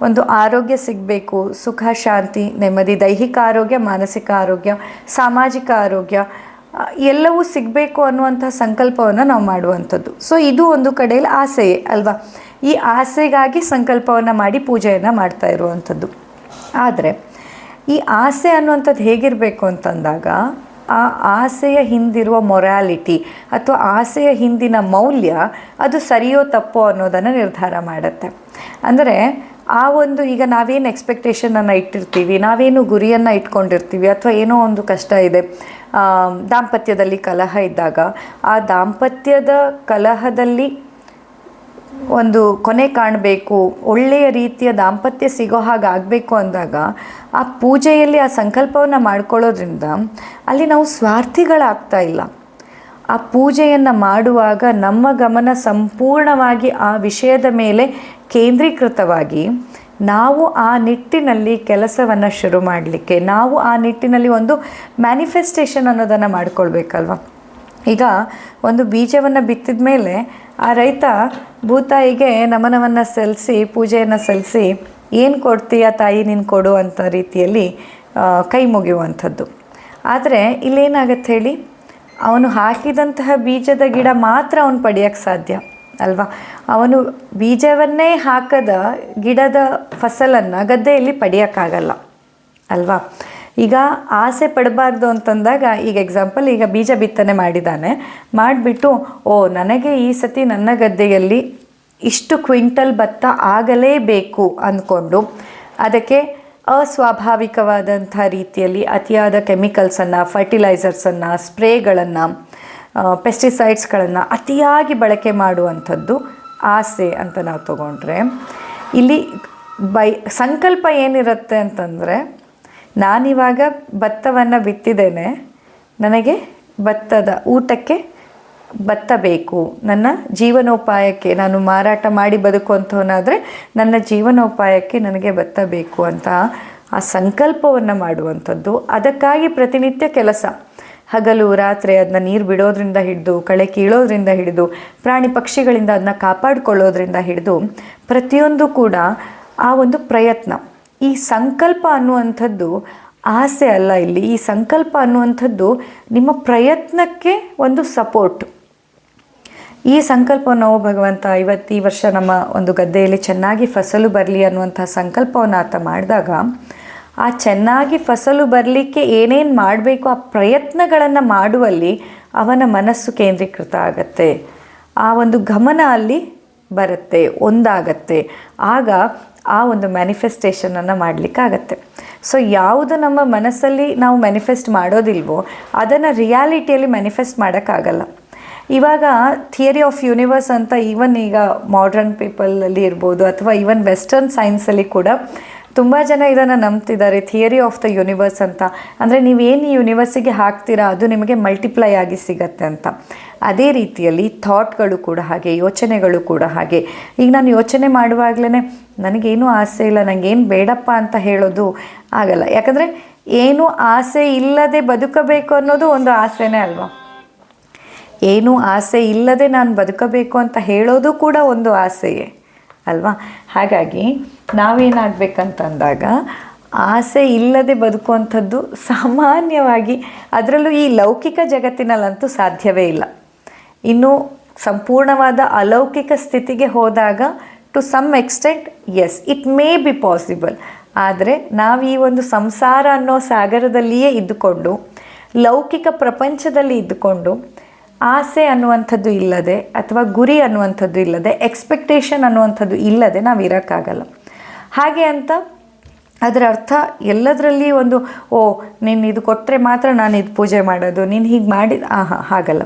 ಒಂದು ಆರೋಗ್ಯ ಸಿಗಬೇಕು, ಸುಖ, ಶಾಂತಿ, ನೆಮ್ಮದಿ, ದೈಹಿಕ ಆರೋಗ್ಯ, ಮಾನಸಿಕ ಆರೋಗ್ಯ, ಸಾಮಾಜಿಕ ಆರೋಗ್ಯ ಎಲ್ಲವೂ ಸಿಗಬೇಕು ಅನ್ನುವಂಥ ಸಂಕಲ್ಪವನ್ನು ನಾವು ಮಾಡುವಂಥದ್ದು. ಸೊ ಇದು ಒಂದು ಕಡೆಯಲ್ಲಿ ಆಸೆಯೇ, ಅಲ್ವಾ? ಈ ಆಸೆಗಾಗಿ ಸಂಕಲ್ಪವನ್ನು ಮಾಡಿ ಪೂಜೆಯನ್ನು ಮಾಡ್ತಾ ಇರುವಂಥದ್ದು. ಆದರೆ, ಈ ಆಸೆ ಅನ್ನುವಂಥದ್ದು ಹೇಗಿರಬೇಕು ಅಂತಂದಾಗ, ಆ ಆಸೆಯ ಹಿಂದಿರುವ ಮೊರಾಲಿಟಿ ಅಥವಾ ಆಸೆಯ ಹಿಂದಿನ ಮೌಲ್ಯ ಅದು ಸರಿಯೋ ತಪ್ಪೋ ಅನ್ನೋದನ್ನು ನಿರ್ಧಾರ ಮಾಡುತ್ತೆ. ಅಂದರೆ ಆ ಒಂದು ಈಗ ನಾವೇನು ಎಕ್ಸ್ಪೆಕ್ಟೇಷನನ್ನು ಇಟ್ಟಿರ್ತೀವಿ, ನಾವೇನು ಗುರಿಯನ್ನು ಇಟ್ಕೊಂಡಿರ್ತೀವಿ ಅಥವಾ ಏನೋ ಒಂದು ಕಷ್ಟ ಇದೆ ದಾಂಪತ್ಯದಲ್ಲಿ ಕಲಹ ಇದ್ದಾಗ ಆ ದಾಂಪತ್ಯದ ಕಲಹದಲ್ಲಿ ಒಂದು ಕೊನೆ ಕಾಣಬೇಕು, ಒಳ್ಳೆಯ ರೀತಿಯ ದಾಂಪತ್ಯ ಸಿಗೋ ಹಾಗೆ ಆಗಬೇಕು ಅಂದಾಗ ಆ ಪೂಜೆಯಲ್ಲಿ ಆ ಸಂಕಲ್ಪವನ್ನು ಮಾಡ್ಕೊಳ್ಳೋದ್ರಿಂದ ಅಲ್ಲಿ ನಾವು ಸ್ವಾರ್ಥಿಗಳಾಗ್ತಾ ಇಲ್ಲ. ಆ ಪೂಜೆಯನ್ನು ಮಾಡುವಾಗ ನಮ್ಮ ಗಮನ ಸಂಪೂರ್ಣವಾಗಿ ಆ ವಿಷಯದ ಮೇಲೆ ಕೇಂದ್ರೀಕೃತವಾಗಿ ನಾವು ಆ ನಿಟ್ಟಿನಲ್ಲಿ ಕೆಲಸವನ್ನು ಶುರು ಮಾಡಲಿಕ್ಕೆ, ನಾವು ಆ ನಿಟ್ಟಿನಲ್ಲಿ ಒಂದು ಮ್ಯಾನಿಫೆಸ್ಟೇಷನ್ ಅನ್ನೋದನ್ನು ಮಾಡ್ಕೊಳ್ಬೇಕಲ್ವ? ಈಗ ಒಂದು ಬೀಜವನ್ನು ಬಿತ್ತಿದ ಮೇಲೆ ಆ ರೈತ ಭೂತಾಯಿಗೆ ನಮನವನ್ನು ಸಲ್ಲಿಸಿ, ಪೂಜೆಯನ್ನು ಸಲ್ಲಿಸಿ, ಏನು ಕೊಡ್ತೀಯ ತಾಯಿ ನೀನು ಕೊಡು ಅಂತ ರೀತಿಯಲ್ಲಿ ಕೈ ಮುಗಿಯುವಂಥದ್ದು. ಆದರೆ ಇಲ್ಲೇನಾಗತ್ತೆ ಹೇಳಿ? ಅವನು ಹಾಕಿದಂತಹ ಬೀಜದ ಗಿಡ ಮಾತ್ರ ಅವನು ಪಡೆಯೋಕ್ಕೆ ಸಾಧ್ಯ. ಅಲ್ವಾ? ಅವನು ಬೀಜವನ್ನೇ ಹಾಕದ ಗಿಡದ ಫಸಲನ್ನು ಗದ್ದೆಯಲ್ಲಿ ಪಡೆಯೋಕ್ಕಾಗಲ್ಲ ಅಲ್ವಾ? ಈಗ ಆಸೆ ಪಡಬಾರ್ದು ಅಂತಂದಾಗ ಈಗ ಎಕ್ಸಾಂಪಲ್ ಈಗ ಬೀಜ ಬಿತ್ತನೆ ಮಾಡಿದ್ದಾನೆ ಮಾಡಿಬಿಟ್ಟು, ಓ, ನನಗೆ ಈ ಸತಿ ನನ್ನ ಗದ್ದೆಯಲ್ಲಿ ಇಷ್ಟು ಕ್ವಿಂಟಲ್ ಭತ್ತ ಆಗಲೇಬೇಕು ಅಂದ್ಕೊಂಡು ಅದಕ್ಕೆ ಅಸ್ವಾಭಾವಿಕವಾದಂಥ ರೀತಿಯಲ್ಲಿ ಅತಿಯಾದ ಕೆಮಿಕಲ್ಸನ್ನು ಫರ್ಟಿಲೈಸರ್ಸನ್ನು ಸ್ಪ್ರೇಗಳನ್ನು ಪೆಸ್ಟಿಸೈಡ್ಸ್ಗಳನ್ನು ಅತಿಯಾಗಿ ಬಳಕೆ ಮಾಡುವಂಥದ್ದು ಆಸೆ ಅಂತ ನಾವು ತಗೊಂಡ್ರೆ, ಇಲ್ಲಿ ಬೈ ಸಂಕಲ್ಪ ಏನಿರುತ್ತೆ ಅಂತಂದರೆ, ನಾನಿವಾಗ ಭತ್ತವನ್ನು ಬಿತ್ತಿದ್ದೇನೆ, ನನಗೆ ಭತ್ತದ ಊಟಕ್ಕೆ ಭತ್ತ ಬೇಕು, ನನ್ನ ಜೀವನೋಪಾಯಕ್ಕೆ, ನಾನು ಮಾರಾಟ ಮಾಡಿ ಬದುಕುವಂಥವನಾದರೆ ನನ್ನ ಜೀವನೋಪಾಯಕ್ಕೆ ನನಗೆ ಭತ್ತ ಬೇಕು ಅಂತ ಆ ಸಂಕಲ್ಪವನ್ನು ಮಾಡುವಂಥದ್ದು. ಅದಕ್ಕಾಗಿ ಪ್ರತಿನಿತ್ಯ ಕೆಲಸ. ಹಗಲು, ರಾತ್ರಿ ಅದನ್ನ ನೀರು ಬಿಡೋದ್ರಿಂದ ಹಿಡಿದು, ಕಳೆ ಕೀಳೋದ್ರಿಂದ ಹಿಡಿದು, ಪ್ರಾಣಿ ಪಕ್ಷಿಗಳಿಂದ ಅದನ್ನ ಕಾಪಾಡಿಕೊಳ್ಳೋದ್ರಿಂದ ಹಿಡಿದು ಪ್ರತಿಯೊಂದು ಕೂಡ ಆ ಒಂದು ಪ್ರಯತ್ನ. ಈ ಸಂಕಲ್ಪ ಅನ್ನುವಂಥದ್ದು ಆಸೆ ಅಲ್ಲ ಇಲ್ಲಿ. ಈ ಸಂಕಲ್ಪ ಅನ್ನುವಂಥದ್ದು ನಿಮ್ಮ ಪ್ರಯತ್ನಕ್ಕೆ ಒಂದು ಸಪೋರ್ಟ್ ಈ ಸಂಕಲ್ಪವನ್ನು ಭಗವಂತ, ಇವತ್ತು ಈ ವರ್ಷ ನಮ್ಮ ಒಂದು ಗದ್ದೆಯಲ್ಲಿ ಚೆನ್ನಾಗಿ ಫಸಲು ಬರಲಿ ಅನ್ನುವಂಥ ಸಂಕಲ್ಪವನ್ನು ಆತ ಮಾಡಿದಾಗ ಆ ಚೆನ್ನಾಗಿ ಫಸಲು ಬರಲಿಕ್ಕೆ ಏನೇನು ಮಾಡಬೇಕು, ಆ ಪ್ರಯತ್ನಗಳನ್ನು ಮಾಡುವಲ್ಲಿ ಅವನ ಮನಸ್ಸು ಕೇಂದ್ರೀಕೃತ ಆಗತ್ತೆ. ಆ ಒಂದು ಗಮನ ಅಲ್ಲಿ ಬರುತ್ತೆ, ಒಂದಾಗತ್ತೆ. ಆಗ ಆ ಒಂದು ಮ್ಯಾನಿಫೆಸ್ಟೇಷನನ್ನು ಮಾಡಲಿಕ್ಕಾಗತ್ತೆ ಸೊ ಯಾವುದು ನಮ್ಮ ಮನಸ್ಸಲ್ಲಿ ನಾವು ಮ್ಯಾನಿಫೆಸ್ಟ್ ಮಾಡೋದಿಲ್ವೋ, ಅದನ್ನು ರಿಯಾಲಿಟಿಯಲ್ಲಿ ಮ್ಯಾನಿಫೆಸ್ಟ್ ಮಾಡೋಕ್ಕಾಗಲ್ಲ. ಇವಾಗ ಥಿಯರಿ ಆಫ್ ಯೂನಿವರ್ಸ್ ಅಂತ ಈವನ್ ಈಗ ಮಾಡ್ರನ್ ಪೀಪಲಲ್ಲಿ ಇರ್ಬೋದು, ಅಥವಾ ಈವನ್ ವೆಸ್ಟರ್ನ್ ಸೈನ್ಸಲ್ಲಿ ಕೂಡ ತುಂಬ ಜನ ಇದನ್ನು ನಂಬ್ತಿದ್ದಾರೆ ಥಿಯರಿ ಆಫ್ ದ ಯೂನಿವರ್ಸ್ ಅಂತ. ಅಂದರೆ ನೀವೇನು ಯೂನಿವರ್ಸಿಗೆ ಹಾಕ್ತೀರಾ, ಅದು ನಿಮಗೆ ಮಲ್ಟಿಪ್ಲೈ ಆಗಿ ಸಿಗತ್ತೆ ಅಂತ. ಅದೇ ರೀತಿಯಲ್ಲಿ ಥಾಟ್ಗಳು ಕೂಡ ಹಾಗೆ, ಯೋಚನೆಗಳು ಕೂಡ ಹಾಗೆ. ಈಗ ನಾನು ಯೋಚನೆ ಮಾಡುವಾಗಲೇ ನನಗೇನು ಆಸೆ ಇಲ್ಲ ನನಗೇನು ಬೇಡಪ್ಪ ಅಂತ ಹೇಳೋದು ಆಗಲ್ಲ. ಯಾಕಂದರೆ ಏನು ಆಸೆ ಇಲ್ಲದೆ ಬದುಕಬೇಕು ಅನ್ನೋದು ಒಂದು ಆಸೆನೇ ಅಲ್ವಾ? ಏನು ಆಸೆ ಇಲ್ಲದೆ ನಾನು ಬದುಕಬೇಕು ಅಂತ ಹೇಳೋದು ಕೂಡ ಒಂದು ಆಸೆಯೇ. ಅಲ್ವಾ? ಹಾಗಾಗಿ ನಾವೇನಾಗಬೇಕಂತಂದಾಗ ಆಸೆ ಇಲ್ಲದೆ ಬದುಕುವಂಥದ್ದು ಸಾಮಾನ್ಯವಾಗಿ ಅದರಲ್ಲೂ ಈ ಲೌಕಿಕ ಜಗತ್ತಿನಲ್ಲಂತೂ ಸಾಧ್ಯವೇ ಇಲ್ಲ. ಇನ್ನು ಸಂಪೂರ್ಣವಾದ ಅಲೌಕಿಕ ಸ್ಥಿತಿಗೆ ಹೋದಾಗ to some extent as it may be possible ಆದರೆ ನಾವು ಈ ಒಂದು ಸಂಸಾರ ಅನ್ನೋ ಸಾಗರದಲ್ಲಿಯೇ ಇದ್ದುಕೊಂಡು, ಲೌಕಿಕ ಪ್ರಪಂಚದಲ್ಲಿ ಇದ್ದುಕೊಂಡು ಆಸೆ ಅನ್ನುವಂಥದ್ದು ಇಲ್ಲದೆ ಅಥವಾ ಗುರಿ ಅನ್ನುವಂಥದ್ದು ಇಲ್ಲದೆ ಎಕ್ಸ್ಪೆಕ್ಟೇಷನ್ ಅನ್ನುವಂಥದ್ದು ಇಲ್ಲದೆ ನಾವು ಇರೋಕ್ಕಾಗಲ್ಲ. ಹಾಗೆ ಅಂತ ಅದರ ಅರ್ಥ ಎಲ್ಲದರಲ್ಲಿ ಒಂದು, ಓ, ನೀನು ಇದು ಕೊಟ್ಟರೆ ಮಾತ್ರ ನಾನು ಇದು ಪೂಜೆ ಮಾಡೋದು, ನೀನು ಹೀಗೆ ಮಾಡಿ ಆಹಾ, ಹಾಗಲ್ಲ.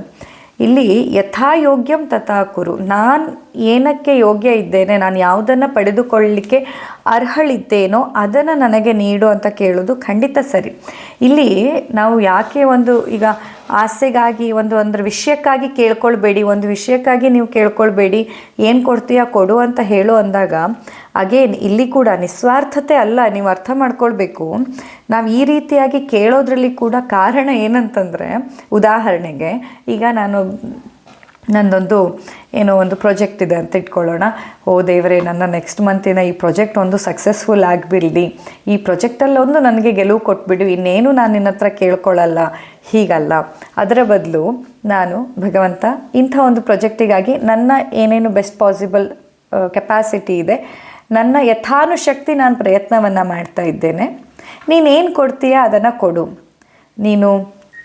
ಇಲ್ಲಿ ಯಥಾಯೋಗ್ಯಂ ತಥಾ ಕುರು. ನಾನು ಏನಕ್ಕೆ ಯೋಗ್ಯ ಇದ್ದೇನೆ, ನಾನು ಯಾವುದನ್ನು ಪಡೆದುಕೊಳ್ಳಲಿಕ್ಕೆ ಅರ್ಹಳಿದ್ದೇನೋ ಅದನ್ನು ನನಗೆ ನೀಡು ಅಂತ ಕೇಳೋದು ಖಂಡಿತ ಸರಿ. ಇಲ್ಲಿ ನಾವು ಯಾಕೆ ಒಂದು ಈಗ ಆಸೆಗಾಗಿ ಒಂದು ಒಂದು ವಿಷಯಕ್ಕಾಗಿ ಕೇಳ್ಕೊಳ್ಬೇಡಿ, ಒಂದು ವಿಷಯಕ್ಕಾಗಿ ನೀವು ಕೇಳ್ಕೊಳ್ಬೇಡಿ, ಏನು ಕೊಡ್ತೀಯಾ ಕೊಡು ಅಂತ ಹೇಳು ಅಂದಾಗ ಅಗೇನ್ ಇಲ್ಲಿ ಕೂಡ ನಿಸ್ವಾರ್ಥತೆ ಅಲ್ಲ, ನೀವು ಅರ್ಥ ಮಾಡ್ಕೊಳ್ಬೇಕು. ನಾವು ಈ ರೀತಿಯಾಗಿ ಕೇಳೋದ್ರಲ್ಲಿ ಕೂಡ ಕಾರಣ ಏನಂತಂದರೆ, ಉದಾಹರಣೆಗೆ ಈಗ ನಾನು ನಂದೊಂದು ಏನೋ ಒಂದು ಪ್ರಾಜೆಕ್ಟ್ ಇದೆ ಅಂತ ಇಟ್ಕೊಳ್ಳೋಣ. ಓ ದೇವರೇ, ನನ್ನ ನೆಕ್ಸ್ಟ್ ಮಂತಿನ ಈ ಪ್ರಾಜೆಕ್ಟ್ ಒಂದು ಸಕ್ಸಸ್ಫುಲ್ ಆಗಿಬಿಡ್ಲಿ. ಈ ಪ್ರಾಜೆಕ್ಟಲ್ಲೊಂದು ನನಗೆ ಗೆಲುವು ಕೊಟ್ಬಿಡು, ಇನ್ನೇನು ನಾನು ನಿನ್ನ ಹತ್ರ ಕೇಳ್ಕೊಳ್ಳಲ್ಲ. ಹೀಗಲ್ಲ. ಅದರ ಬದಲು ನಾನು ಭಗವಂತ ಇಂಥ ಒಂದು ಪ್ರಾಜೆಕ್ಟಿಗಾಗಿ ನನ್ನ ಏನೇನು ಬೆಸ್ಟ್ ಪಾಸಿಬಲ್ ಕೆಪಾಸಿಟಿ ಇದೆ, ನನ್ನ ಯಥಾನುಶಕ್ತಿ ನಾನು ಪ್ರಯತ್ನವನ್ನು ಮಾಡ್ತಾ ಇದ್ದೇನೆ. ನೀನೇನು ಕೊಡ್ತೀಯ ಅದನ್ನು ಕೊಡು. ನೀನು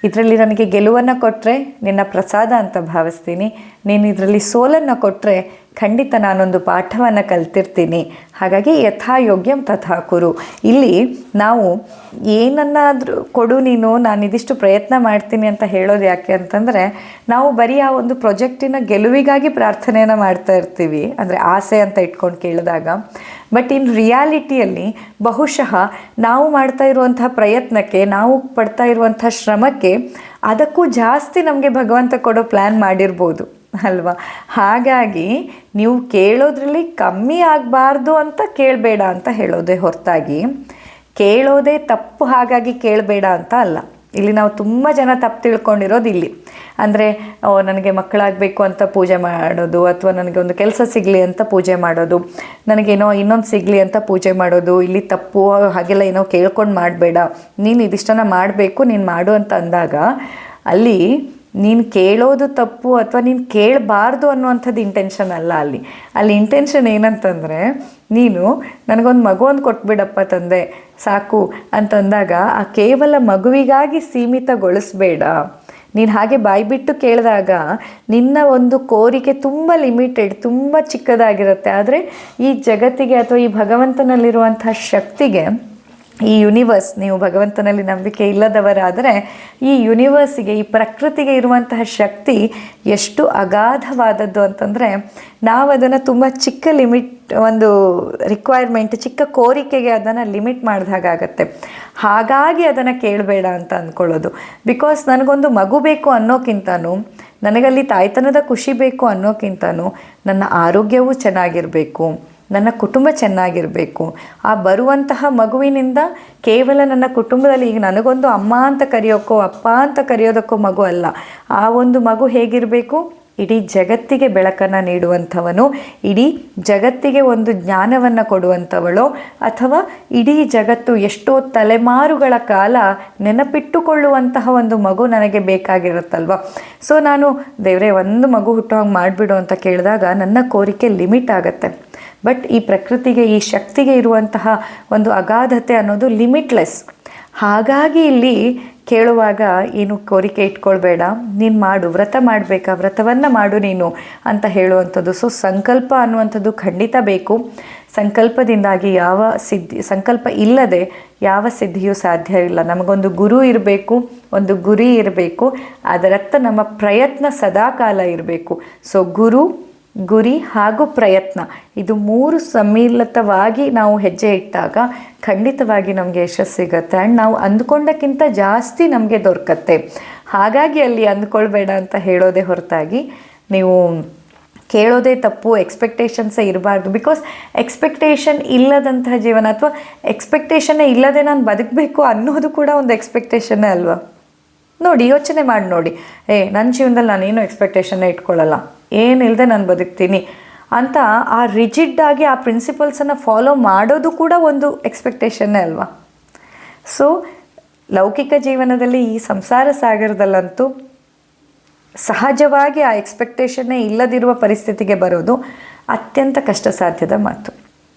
ಇದರಲ್ಲಿ ನನಗೆ ಗೆಲುವನ್ನು ಕೊಟ್ಟರೆ ನಿನ್ನ ಪ್ರಸಾದ ಅಂತ ಭಾವಿಸ್ತೀನಿ. ನೀನು ಇದರಲ್ಲಿ ಸೋಲನ್ನು ಕೊಟ್ಟರೆ ಖಂಡಿತ ನಾನೊಂದು ಪಾಠವನ್ನು ಕಲ್ತಿರ್ತೀನಿ. ಹಾಗಾಗಿ ಯಥಾಯೋಗ್ಯಂ ತಥಾ ಕುರು. ಇಲ್ಲಿ ನಾವು ಏನನ್ನಾದರೂ ಕೊಡು ನೀನು, ನಾನು ಇದಿಷ್ಟು ಪ್ರಯತ್ನ ಮಾಡ್ತೀನಿ ಅಂತ ಹೇಳೋದು ಯಾಕೆ ಅಂತಂದರೆ, ನಾವು ಬರೀ ಆ ಒಂದು ಪ್ರೊಜೆಕ್ಟಿನ ಗೆಲುವಿಗಾಗಿ ಪ್ರಾರ್ಥನೆಯನ್ನು ಮಾಡ್ತಾ ಇರ್ತೀವಿ, ಅಂದರೆ ಆಸೆ ಅಂತ ಇಟ್ಕೊಂಡು ಕೇಳಿದಾಗ. ಬಟ್ ಇನ್ ರಿಯಾಲಿಟಿಯಲ್ಲಿ ಬಹುಶಃ ನಾವು ಮಾಡ್ತಾ ಇರುವಂತಹ ಪ್ರಯತ್ನಕ್ಕೆ, ನಾವು ಪಡ್ತಾ ಇರುವಂಥ ಶ್ರಮಕ್ಕೆ ಅದಕ್ಕೂ ಜಾಸ್ತಿ ನಮಗೆ ಭಗವಂತ ಕೊಡೋ ಪ್ಲ್ಯಾನ್ ಮಾಡಿರ್ಬೋದು. ಅಲ್ವಾ? ಹಾಗಾಗಿ ನೀವು ಕೇಳೋದ್ರಲ್ಲಿ ಕಮ್ಮಿ ಆಗಬಾರ್ದು ಅಂತ ಕೇಳಬೇಡ ಅಂತ ಹೇಳೋದೇ ಹೊರತಾಗಿ, ಕೇಳೋದೇ ತಪ್ಪು ಹಾಗಾಗಿ ಕೇಳಬೇಡ ಅಂತ ಅಲ್ಲ. ಇಲ್ಲಿ ನಾವು ತುಂಬ ಜನ ತಪ್ಪು ತಿಳ್ಕೊಂಡಿರೋದು ಇಲ್ಲಿ. ಅಂದರೆ ನನಗೆ ಮಕ್ಕಳಾಗಬೇಕು ಅಂತ ಪೂಜೆ ಮಾಡೋದು, ಅಥವಾ ನನಗೆ ಒಂದು ಕೆಲಸ ಸಿಗಲಿ ಅಂತ ಪೂಜೆ ಮಾಡೋದು ನನಗೇನೋ ಇನ್ನೊಂದು ಸಿಗಲಿ ಅಂತ ಪೂಜೆ ಮಾಡೋದು, ಇಲ್ಲಿ ತಪ್ಪು ಹಾಗೆಲ್ಲ ಏನೋ ಕೇಳ್ಕೊಂಡು ಮಾಡಬೇಡ. ನೀನು ಇದಿಷ್ಟನ್ನು ಮಾಡಬೇಕು, ನೀನು ಮಾಡು ಅಂತ ಅಂದಾಗ, ಅಲ್ಲಿ ನೀನು ಕೇಳೋದು ತಪ್ಪು ಅಥವಾ ನೀನು ಕೇಳಬಾರ್ದು ಅನ್ನುವಂಥದ್ದು ಇಂಟೆನ್ಷನ್ ಅಲ್ಲ ಅಲ್ಲಿ. ಅಲ್ಲಿ ಇಂಟೆನ್ಷನ್ ಏನಂತಂದರೆ, ನೀನು ನನಗೊಂದು ಮಗು ಒಂದು ಕೊಟ್ಬಿಡಪ್ಪ ತಂದೆ, ಸಾಕು ಅಂತಂದಾಗ ಆ ಕೇವಲ ಮಗುವಿಗಾಗಿ ಸೀಮಿತಗೊಳಿಸ್ಬೇಡ. ನೀನು ಹಾಗೆ ಬಾಯ್ಬಿಟ್ಟು ಕೇಳಿದಾಗ ನಿನ್ನ ಒಂದು ಕೋರಿಕೆ ತುಂಬ ಲಿಮಿಟೆಡ್ ತುಂಬ ಚಿಕ್ಕದಾಗಿರುತ್ತೆ. ಆದರೆ ಈ ಜಗತ್ತಿಗೆ ಅಥವಾ ಈ ಭಗವಂತನಲ್ಲಿರುವಂಥ ಶಕ್ತಿಗೆ ಈ ಯೂನಿವರ್ಸ್ ನೀವು ಭಗವಂತನಲ್ಲಿ ನಂಬಿಕೆ ಇಲ್ಲದವರಾದರೆ ಈ ಯೂನಿವರ್ಸಿಗೆ ಈ ಪ್ರಕೃತಿಗೆ ಇರುವಂತಹ ಶಕ್ತಿ ಎಷ್ಟು ಅಗಾಧವಾದದ್ದು ಅಂತಂದರೆ ನಾವು ಅದನ್ನು ತುಂಬ ಚಿಕ್ಕ ಲಿಮಿಟ್, ಒಂದು ರಿಕ್ವೈರ್ಮೆಂಟ್ ಚಿಕ್ಕ ಕೋರಿಕೆಗೆ ಅದನ್ನು ಲಿಮಿಟ್ ಮಾಡಿದಾಗತ್ತೆ ಹಾಗಾಗಿ ಅದನ್ನು ಕೇಳಬೇಡ ಅಂತ ಅಂದ್ಕೊಳ್ಳೋದು ಬಿಕಾಸ್ ನನಗೊಂದು ಮಗು ಬೇಕು ಅನ್ನೋಕ್ಕಿಂತನೂ, ನನಗಲ್ಲಿ ತಾಯ್ತನದ ಖುಷಿ ಬೇಕು ಅನ್ನೋಕ್ಕಿಂತನೂ ನನ್ನ ಆರೋಗ್ಯವೂ ಚೆನ್ನಾಗಿರಬೇಕು. ನನ್ನ ಕುಟುಂಬ ಚೆನ್ನಾಗಿರಬೇಕು. ಆ ಬರುವಂತಹ ಮಗುವಿನಿಂದ ಕೇವಲ ನನ್ನ ಕುಟುಂಬದಲ್ಲಿ ಈಗ ನನಗೊಂದು ಅಮ್ಮ ಅಂತ ಕರೆಯೋಕ್ಕೋ ಅಪ್ಪ ಅಂತ ಕರೆಯೋದಕ್ಕೋ ಮಗು ಅಲ್ಲ. ಆ ಒಂದು ಮಗು ಹೇಗಿರಬೇಕು? ಇಡೀ ಜಗತ್ತಿಗೆ ಬೆಳಕನ್ನು ನೀಡುವಂಥವನು, ಇಡೀ ಜಗತ್ತಿಗೆ ಒಂದು ಜ್ಞಾನವನ್ನು ಕೊಡುವಂಥವಳು, ಅಥವಾ ಇಡೀ ಜಗತ್ತು ಎಷ್ಟೋ ತಲೆಮಾರುಗಳ ಕಾಲ ನೆನಪಿಟ್ಟುಕೊಳ್ಳುವಂತಹ ಒಂದು ಮಗು ನನಗೆ ಬೇಕಾಗಿರುತ್ತಲ್ವ? ಸೊ ನಾನು, ದೇವರೇ, ಒಂದು ಮಗು ಹುಟ್ಟೋ ಹಾಗೆ ಮಾಡಿಬಿಡು ಅಂತ ಕೇಳಿದಾಗ ನನ್ನ ಕೋರಿಕೆ ಲಿಮಿಟ್ ಆಗುತ್ತೆ. ಬಟ್ ಈ ಪ್ರಕೃತಿಗೆ, ಈ ಶಕ್ತಿಗೆ ಇರುವಂತಹ ಒಂದು ಅಗಾಧತೆ ಅನ್ನೋದು ಲಿಮಿಟ್ಲೆಸ್ ಹಾಗಾಗಿ ಇಲ್ಲಿ ಕೇಳುವಾಗ ಏನು ಕೋರಿಕೆ ಇಟ್ಕೊಳ್ಬೇಡ. ನೀನು ಮಾಡು, ವ್ರತ ಮಾಡಬೇಕಾ? ವ್ರತವನ್ನು ಮಾಡು ನೀನು ಅಂತ ಹೇಳುವಂಥದ್ದು. ಸೊ ಸಂಕಲ್ಪ ಅನ್ನುವಂಥದ್ದು ಖಂಡಿತ ಬೇಕು. ಸಂಕಲ್ಪದಿಂದಾಗಿ ಯಾವ ಸಿದ್ಧಿ, ಸಂಕಲ್ಪ ಇಲ್ಲದೆ ಯಾವ ಸಿದ್ಧಿಯೂ ಸಾಧ್ಯವಿಲ್ಲ ನಮಗೊಂದು ಗುರು ಇರಬೇಕು, ಒಂದು ಗುರಿ ಇರಬೇಕು. ಅದರತ್ತ ನಮ್ಮ ಪ್ರಯತ್ನ ಸದಾಕಾಲ ಇರಬೇಕು. ಸೊ ಗುರು ಗುರಿ ಹಾಗೂ ಪ್ರಯತ್ನ. ಇದು ಮೂರು ಸಮ್ಮಿಲಿತವಾಗಿ ನಾವು ಹೆಜ್ಜೆ ಇಟ್ಟಾಗ ಖಂಡಿತವಾಗಿ ನಮಗೆ ಯಶಸ್ಸು ಸಿಗುತ್ತೆ. ಆ್ಯಂಡ್ ನಾವು ಅಂದ್ಕೊಂಡಕ್ಕಿಂತ ಜಾಸ್ತಿ ನಮಗೆ ದೊರಕತ್ತೆ. ಹಾಗಾಗಿ ಅಲ್ಲಿ ಅಂದ್ಕೊಳ್ಬೇಡ ಅಂತ ಹೇಳೋದೇ ಹೊರತಾಗಿ ನೀವು ಕೇಳೋದೇ ತಪ್ಪು ಎಕ್ಸ್ಪೆಕ್ಟೇಷನ್ಸೇ ಇರಬಾರ್ದು. ಬಿಕಾಸ್ ಎಕ್ಸ್ಪೆಕ್ಟೇಷನ್ ಇಲ್ಲದಂತಹ ಜೀವನ ಅಥವಾ ಎಕ್ಸ್ಪೆಕ್ಟೇಷನ್ನೇ ಇಲ್ಲದೆ ನಾನು ಬದುಕಬೇಕು ಅನ್ನೋದು ಕೂಡ ಒಂದು ಎಕ್ಸ್ಪೆಕ್ಟೇಷನ್ನೇ ಅಲ್ವಾ? ನೋಡಿ, ಯೋಚನೆ ಮಾಡಿ ನೋಡಿ. ಏ ನನ್ನ ಜೀವನದಲ್ಲಿ ನಾನೇನು ಎಕ್ಸ್ಪೆಕ್ಟೇಷನ್ನೇ ಇಟ್ಕೊಳ್ಳಲ್ಲ. ಏನಿಲ್ಲದೆ ನಾನು ಬದುಕ್ತೀನಿ ಅಂತ ಆ ರಿಜಿಡ್ ಆಗಿ ಆ ಪ್ರಿನ್ಸಿಪಲ್ಸನ್ನು ಫಾಲೋ ಮಾಡೋದು ಕೂಡ ಒಂದು ಎಕ್ಸ್ಪೆಕ್ಟೇಷನ್ನೇ ಅಲ್ವಾ? ಸೊ ಲೌಕಿಕ ಜೀವನದಲ್ಲಿ ಈ ಸಂಸಾರ ಸಾಗರದಲ್ಲಂತೂ ಸಹಜವಾಗಿ ಆ ಎಕ್ಸ್ಪೆಕ್ಟೇಷನ್ನೇ ಇಲ್ಲದಿರುವ ಪರಿಸ್ಥಿತಿಗೆ ಬರೋದು ಅತ್ಯಂತ ಕಷ್ಟ ಸಾಧ್ಯದ ಮಾತು.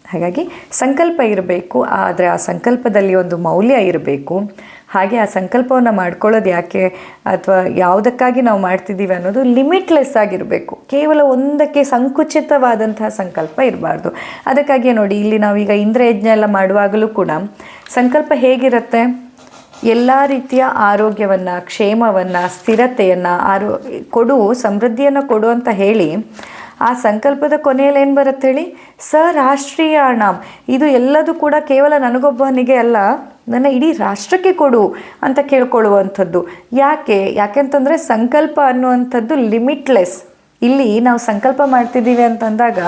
ಹಾಗಾಗಿ ಸಂಕಲ್ಪ ಇರಬೇಕು, ಆದರೆ ಆ ಸಂಕಲ್ಪದಲ್ಲಿ ಒಂದು ಮೌಲ್ಯ ಇರಬೇಕು. ಹಾಗೆ ಆ ಸಂಕಲ್ಪವನ್ನು ಮಾಡ್ಕೊಳ್ಳೋದು ಯಾಕೆ? ಅಥವಾ ಯಾವುದಕ್ಕಾಗಿ ನಾವು ಮಾಡ್ತಿದ್ದೀವಿ ಅನ್ನೋದು ಲಿಮಿಟ್ಲೆಸ್ ಆಗಿರಬೇಕು. ಕೇವಲ ಒಂದಕ್ಕೆ ಸಂಕುಚಿತವಾದಂತಹ ಸಂಕಲ್ಪ ಇರಬಾರ್ದು. ಅದಕ್ಕಾಗಿ ನೋಡಿ, ಇಲ್ಲಿ ನಾವೀಗ ಇಂದ್ರಯಜ್ಞ ಎಲ್ಲ ಮಾಡುವಾಗಲೂ ಕೂಡ ಸಂಕಲ್ಪ ಹೇಗಿರುತ್ತೆ? ಎಲ್ಲ ರೀತಿಯ ಆರೋಗ್ಯವನ್ನು, ಕ್ಷೇಮವನ್ನು, ಸ್ಥಿರತೆಯನ್ನು, ಆರೋ, ಕೊಡು, ಸಮೃದ್ಧಿಯನ್ನು ಕೊಡು ಅಂತ ಹೇಳಿ ಆ ಸಂಕಲ್ಪದ ಕೊನೆಯಲ್ಲಿ ಏನು ಬರುತ್ತೆ ಹೇಳಿ? ಸ ರಾಷ್ಟ್ರೀಯ ಇದು ಎಲ್ಲದೂ ಕೂಡ ಕೇವಲ ನನಗೊಬ್ಬನಿಗೆ ಅಲ್ಲ ನನ್ನ ಇಡೀ ರಾಷ್ಟ್ರಕ್ಕೆ ಕೊಡು ಅಂತ ಕೇಳ್ಕೊಳ್ಳುವಂಥದ್ದು. ಯಾಕೆ? ಯಾಕೆಂತಂದರೆ ಸಂಕಲ್ಪ ಅನ್ನುವಂಥದ್ದು ಲಿಮಿಟ್ಲೆಸ್ ಇಲ್ಲಿ ನಾವು ಸಂಕಲ್ಪ ಮಾಡ್ತಿದ್ದೀವಿ ಅಂತಂದಾಗ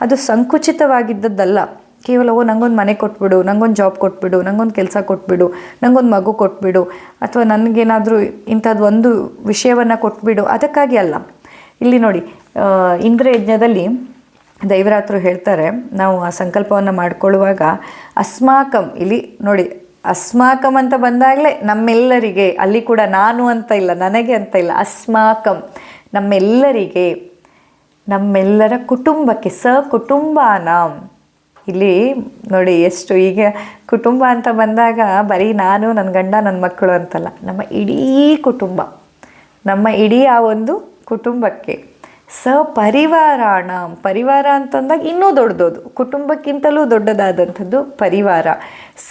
ಅದು ಸಂಕುಚಿತವಾಗಿದ್ದದ್ದಲ್ಲ. ಕೇವಲ, ಓ, ನಂಗೊಂದು ಮನೆ ಕೊಟ್ಬಿಡು, ನಂಗೊಂದು ಜಾಬ್ ಕೊಟ್ಬಿಡು, ನಂಗೊಂದು ಕೆಲಸ ಕೊಟ್ಬಿಡು, ನಂಗೊಂದು ಮಗು ಕೊಟ್ಬಿಡು, ಅಥವಾ ನನಗೇನಾದರೂ ಇಂಥದ್ದು ಒಂದು ವಿಷಯವನ್ನು ಕೊಟ್ಬಿಡು, ಅದಕ್ಕಾಗಿ ಅಲ್ಲ. ಇಲ್ಲಿ ನೋಡಿ ಇಂದ್ರಯಜ್ಞದಲ್ಲಿ ದೈವರಾತ್ರು ಹೇಳ್ತಾರೆ, ನಾವು ಆ ಸಂಕಲ್ಪವನ್ನು ಮಾಡಿಕೊಳ್ಳುವಾಗ ಅಸ್ಮಾಕಂ, ಇಲ್ಲಿ ನೋಡಿ ಅಸ್ಮಾಕಂ ಅಂತ ಬಂದಾಗಲೇ ನಮ್ಮೆಲ್ಲರಿಗೆ, ಅಲ್ಲಿ ಕೂಡ ನಾನು ಅಂತ ಇಲ್ಲ, ನನಗೆ ಅಂತ ಇಲ್ಲ, ಅಸ್ಮಾಕಂ. ನಮ್ಮೆಲ್ಲರಿಗೆ, ನಮ್ಮೆಲ್ಲರ ಕುಟುಂಬಕ್ಕೆ ಸ ಕುಟುಂಬಾನ ಇಲ್ಲಿ ನೋಡಿ ಎಷ್ಟು ಈಗ ಕುಟುಂಬ ಅಂತ ಬಂದಾಗ ಬರೀ ನಾನು ನನ್ನ ಗಂಡ ನನ್ನ ಮಕ್ಕಳು ಅಂತಲ್ಲ, ನಮ್ಮ ಇಡೀ ಕುಟುಂಬ. ನಮ್ಮ ಇಡೀ ಆ ಒಂದು ಕುಟುಂಬಕ್ಕೆ. ಸ ಪರಿವಾರಾಣ ಪರಿವಾರ ಅಂತಂದಾಗ ಇನ್ನೂ ದೊಡ್ಡದೋದು. ಕುಟುಂಬಕ್ಕಿಂತಲೂ ದೊಡ್ಡದಾದಂಥದ್ದು ಪರಿವಾರ.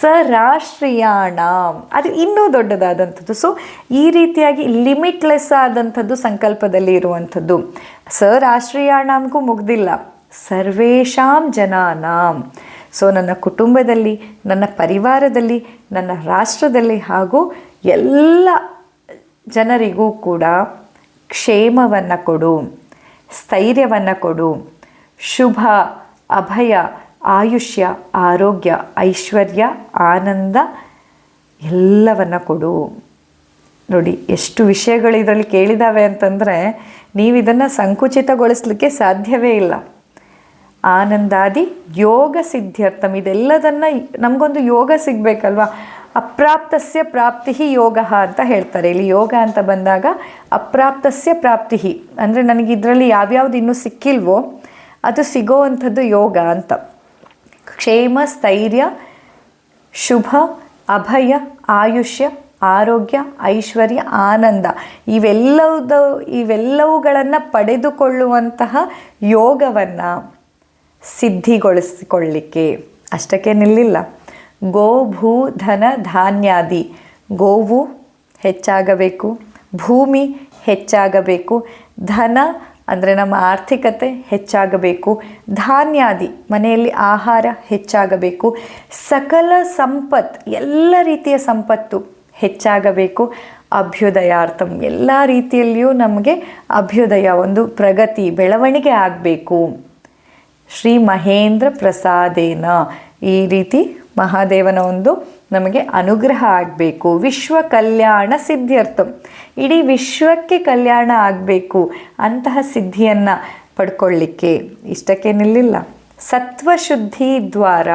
ಸ ರಾಷ್ಟ್ರೀಯಾಣ ಅದು ಇನ್ನೂ ದೊಡ್ಡದಾದಂಥದ್ದು. ಸೊ ಈ ರೀತಿಯಾಗಿ ಲಿಮಿಟ್ಲೆಸ್ ಆದಂಥದ್ದು ಸಂಕಲ್ಪದಲ್ಲಿ ಇರುವಂಥದ್ದು. ಸ ರಾಷ್ಟ್ರೀಯಾಣಂಗೂ ಮುಗ್ದಿಲ್ಲ. ಸರ್ವೇಷಾಂ ಜನಾನಾಂ. ಸೊ ನನ್ನ ಕುಟುಂಬದಲ್ಲಿ, ನನ್ನ ಪರಿವಾರದಲ್ಲಿ, ನನ್ನ ರಾಷ್ಟ್ರದಲ್ಲಿ ಹಾಗೂ ಎಲ್ಲ ಜನರಿಗೂ ಕೂಡ ಕ್ಷೇಮವನ್ನು ಕೊಡು. ಸ್ಥೈರ್ಯವನ್ನು ಕೊಡು. ಶುಭ, ಅಭಯ, ಆಯುಷ್ಯ, ಆರೋಗ್ಯ, ಐಶ್ವರ್ಯ, ಆನಂದ ಎಲ್ಲವನ್ನ ಕೊಡು. ನೋಡಿ, ಎಷ್ಟು ವಿಷಯಗಳು ಇದರಲ್ಲಿ ಕೇಳಿದಾವೆ ಅಂತಂದರೆ ನೀವು ಇದನ್ನು ಸಂಕುಚಿತಗೊಳಿಸ್ಲಿಕ್ಕೆ ಸಾಧ್ಯವೇ ಇಲ್ಲ. ಆನಂದಾದಿ ಯೋಗ ಸಿದ್ಧಾರ್ಥಂ ಇದೆಲ್ಲದನ್ನು ನಮಗೊಂದು ಯೋಗ ಸಿಗಬೇಕಲ್ವಾ? ಅಪ್ರಾಪ್ತಸ್ಯ ಪ್ರಾಪ್ತಿ ಯೋಗ ಅಂತ ಹೇಳ್ತಾರೆ. ಇಲ್ಲಿ ಯೋಗ ಅಂತ ಬಂದಾಗ ಅಪ್ರಾಪ್ತಸ್ಯ ಪ್ರಾಪ್ತಿ ಅಂದರೆ ನನಗೆ ಇದರಲ್ಲಿ ಯಾವ್ಯಾವ್ದು ಇನ್ನೂ ಸಿಕ್ಕಿಲ್ವೋ ಅದು ಸಿಗೋ ಅಂಥದ್ದು ಯೋಗ ಅಂತ. ಕ್ಷೇಮ, ಸ್ಥೈರ್ಯ, ಶುಭ, ಅಭಯ, ಆಯುಷ್ಯ, ಆರೋಗ್ಯ, ಐಶ್ವರ್ಯ, ಆನಂದ. ಇವೆಲ್ಲವುದ, ಇವೆಲ್ಲವುಗಳನ್ನು ಪಡೆದುಕೊಳ್ಳುವಂತಹ ಯೋಗವನ್ನು ಸಿದ್ಧಿಗೊಳಿಸಿಕೊಳ್ಳಿಕ್ಕೆ. ಅಷ್ಟಕ್ಕೆ ನಿಲ್ಲಿಲ್ಲ. ಗೋ ಭೂ ಧನ ಧಾನ್ಯಾದಿ ಗೋವು ಹೆಚ್ಚಾಗಬೇಕು, ಭೂಮಿ ಹೆಚ್ಚಾಗಬೇಕು, ಧನ ಅಂದರೆ ನಮ್ಮ ಆರ್ಥಿಕತೆ ಹೆಚ್ಚಾಗಬೇಕು, ಧಾನ್ಯಾದಿ ಮನೆಯಲ್ಲಿ ಆಹಾರ ಹೆಚ್ಚಾಗಬೇಕು, ಸಕಲ ಸಂಪತ್, ಎಲ್ಲ ರೀತಿಯ ಸಂಪತ್ತು ಹೆಚ್ಚಾಗಬೇಕು, ಅಭ್ಯುದಯಾರ್ಥಂ. ಎಲ್ಲ ರೀತಿಯಲ್ಲಿಯೂ ನಮಗೆ ಅಭ್ಯುದಯ, ಒಂದು ಪ್ರಗತಿ, ಬೆಳವಣಿಗೆ ಆಗಬೇಕು. ಶ್ರೀ ಮಹೇಂದ್ರ ಪ್ರಸಾದೇನ ಈ ರೀತಿ ಮಹಾದೇವನ ಒಂದು ನಮಗೆ ಅನುಗ್ರಹ ಆಗಬೇಕು. ವಿಶ್ವ ಕಲ್ಯಾಣ ಸಿದ್ಧ್ಯರ್ಥಂ. ಇಡೀ ವಿಶ್ವಕ್ಕೆ ಕಲ್ಯಾಣ ಆಗಬೇಕು ಅಂತಹ ಸಿದ್ಧಿಯನ್ನು ಪಡ್ಕೊಳ್ಳಿಕ್ಕೆ ಇಷ್ಟಕ್ಕೆ ನಿಲ್ಲಿಲ್ಲ. ಸತ್ವಶುದ್ಧಿ ದ್ವಾರ.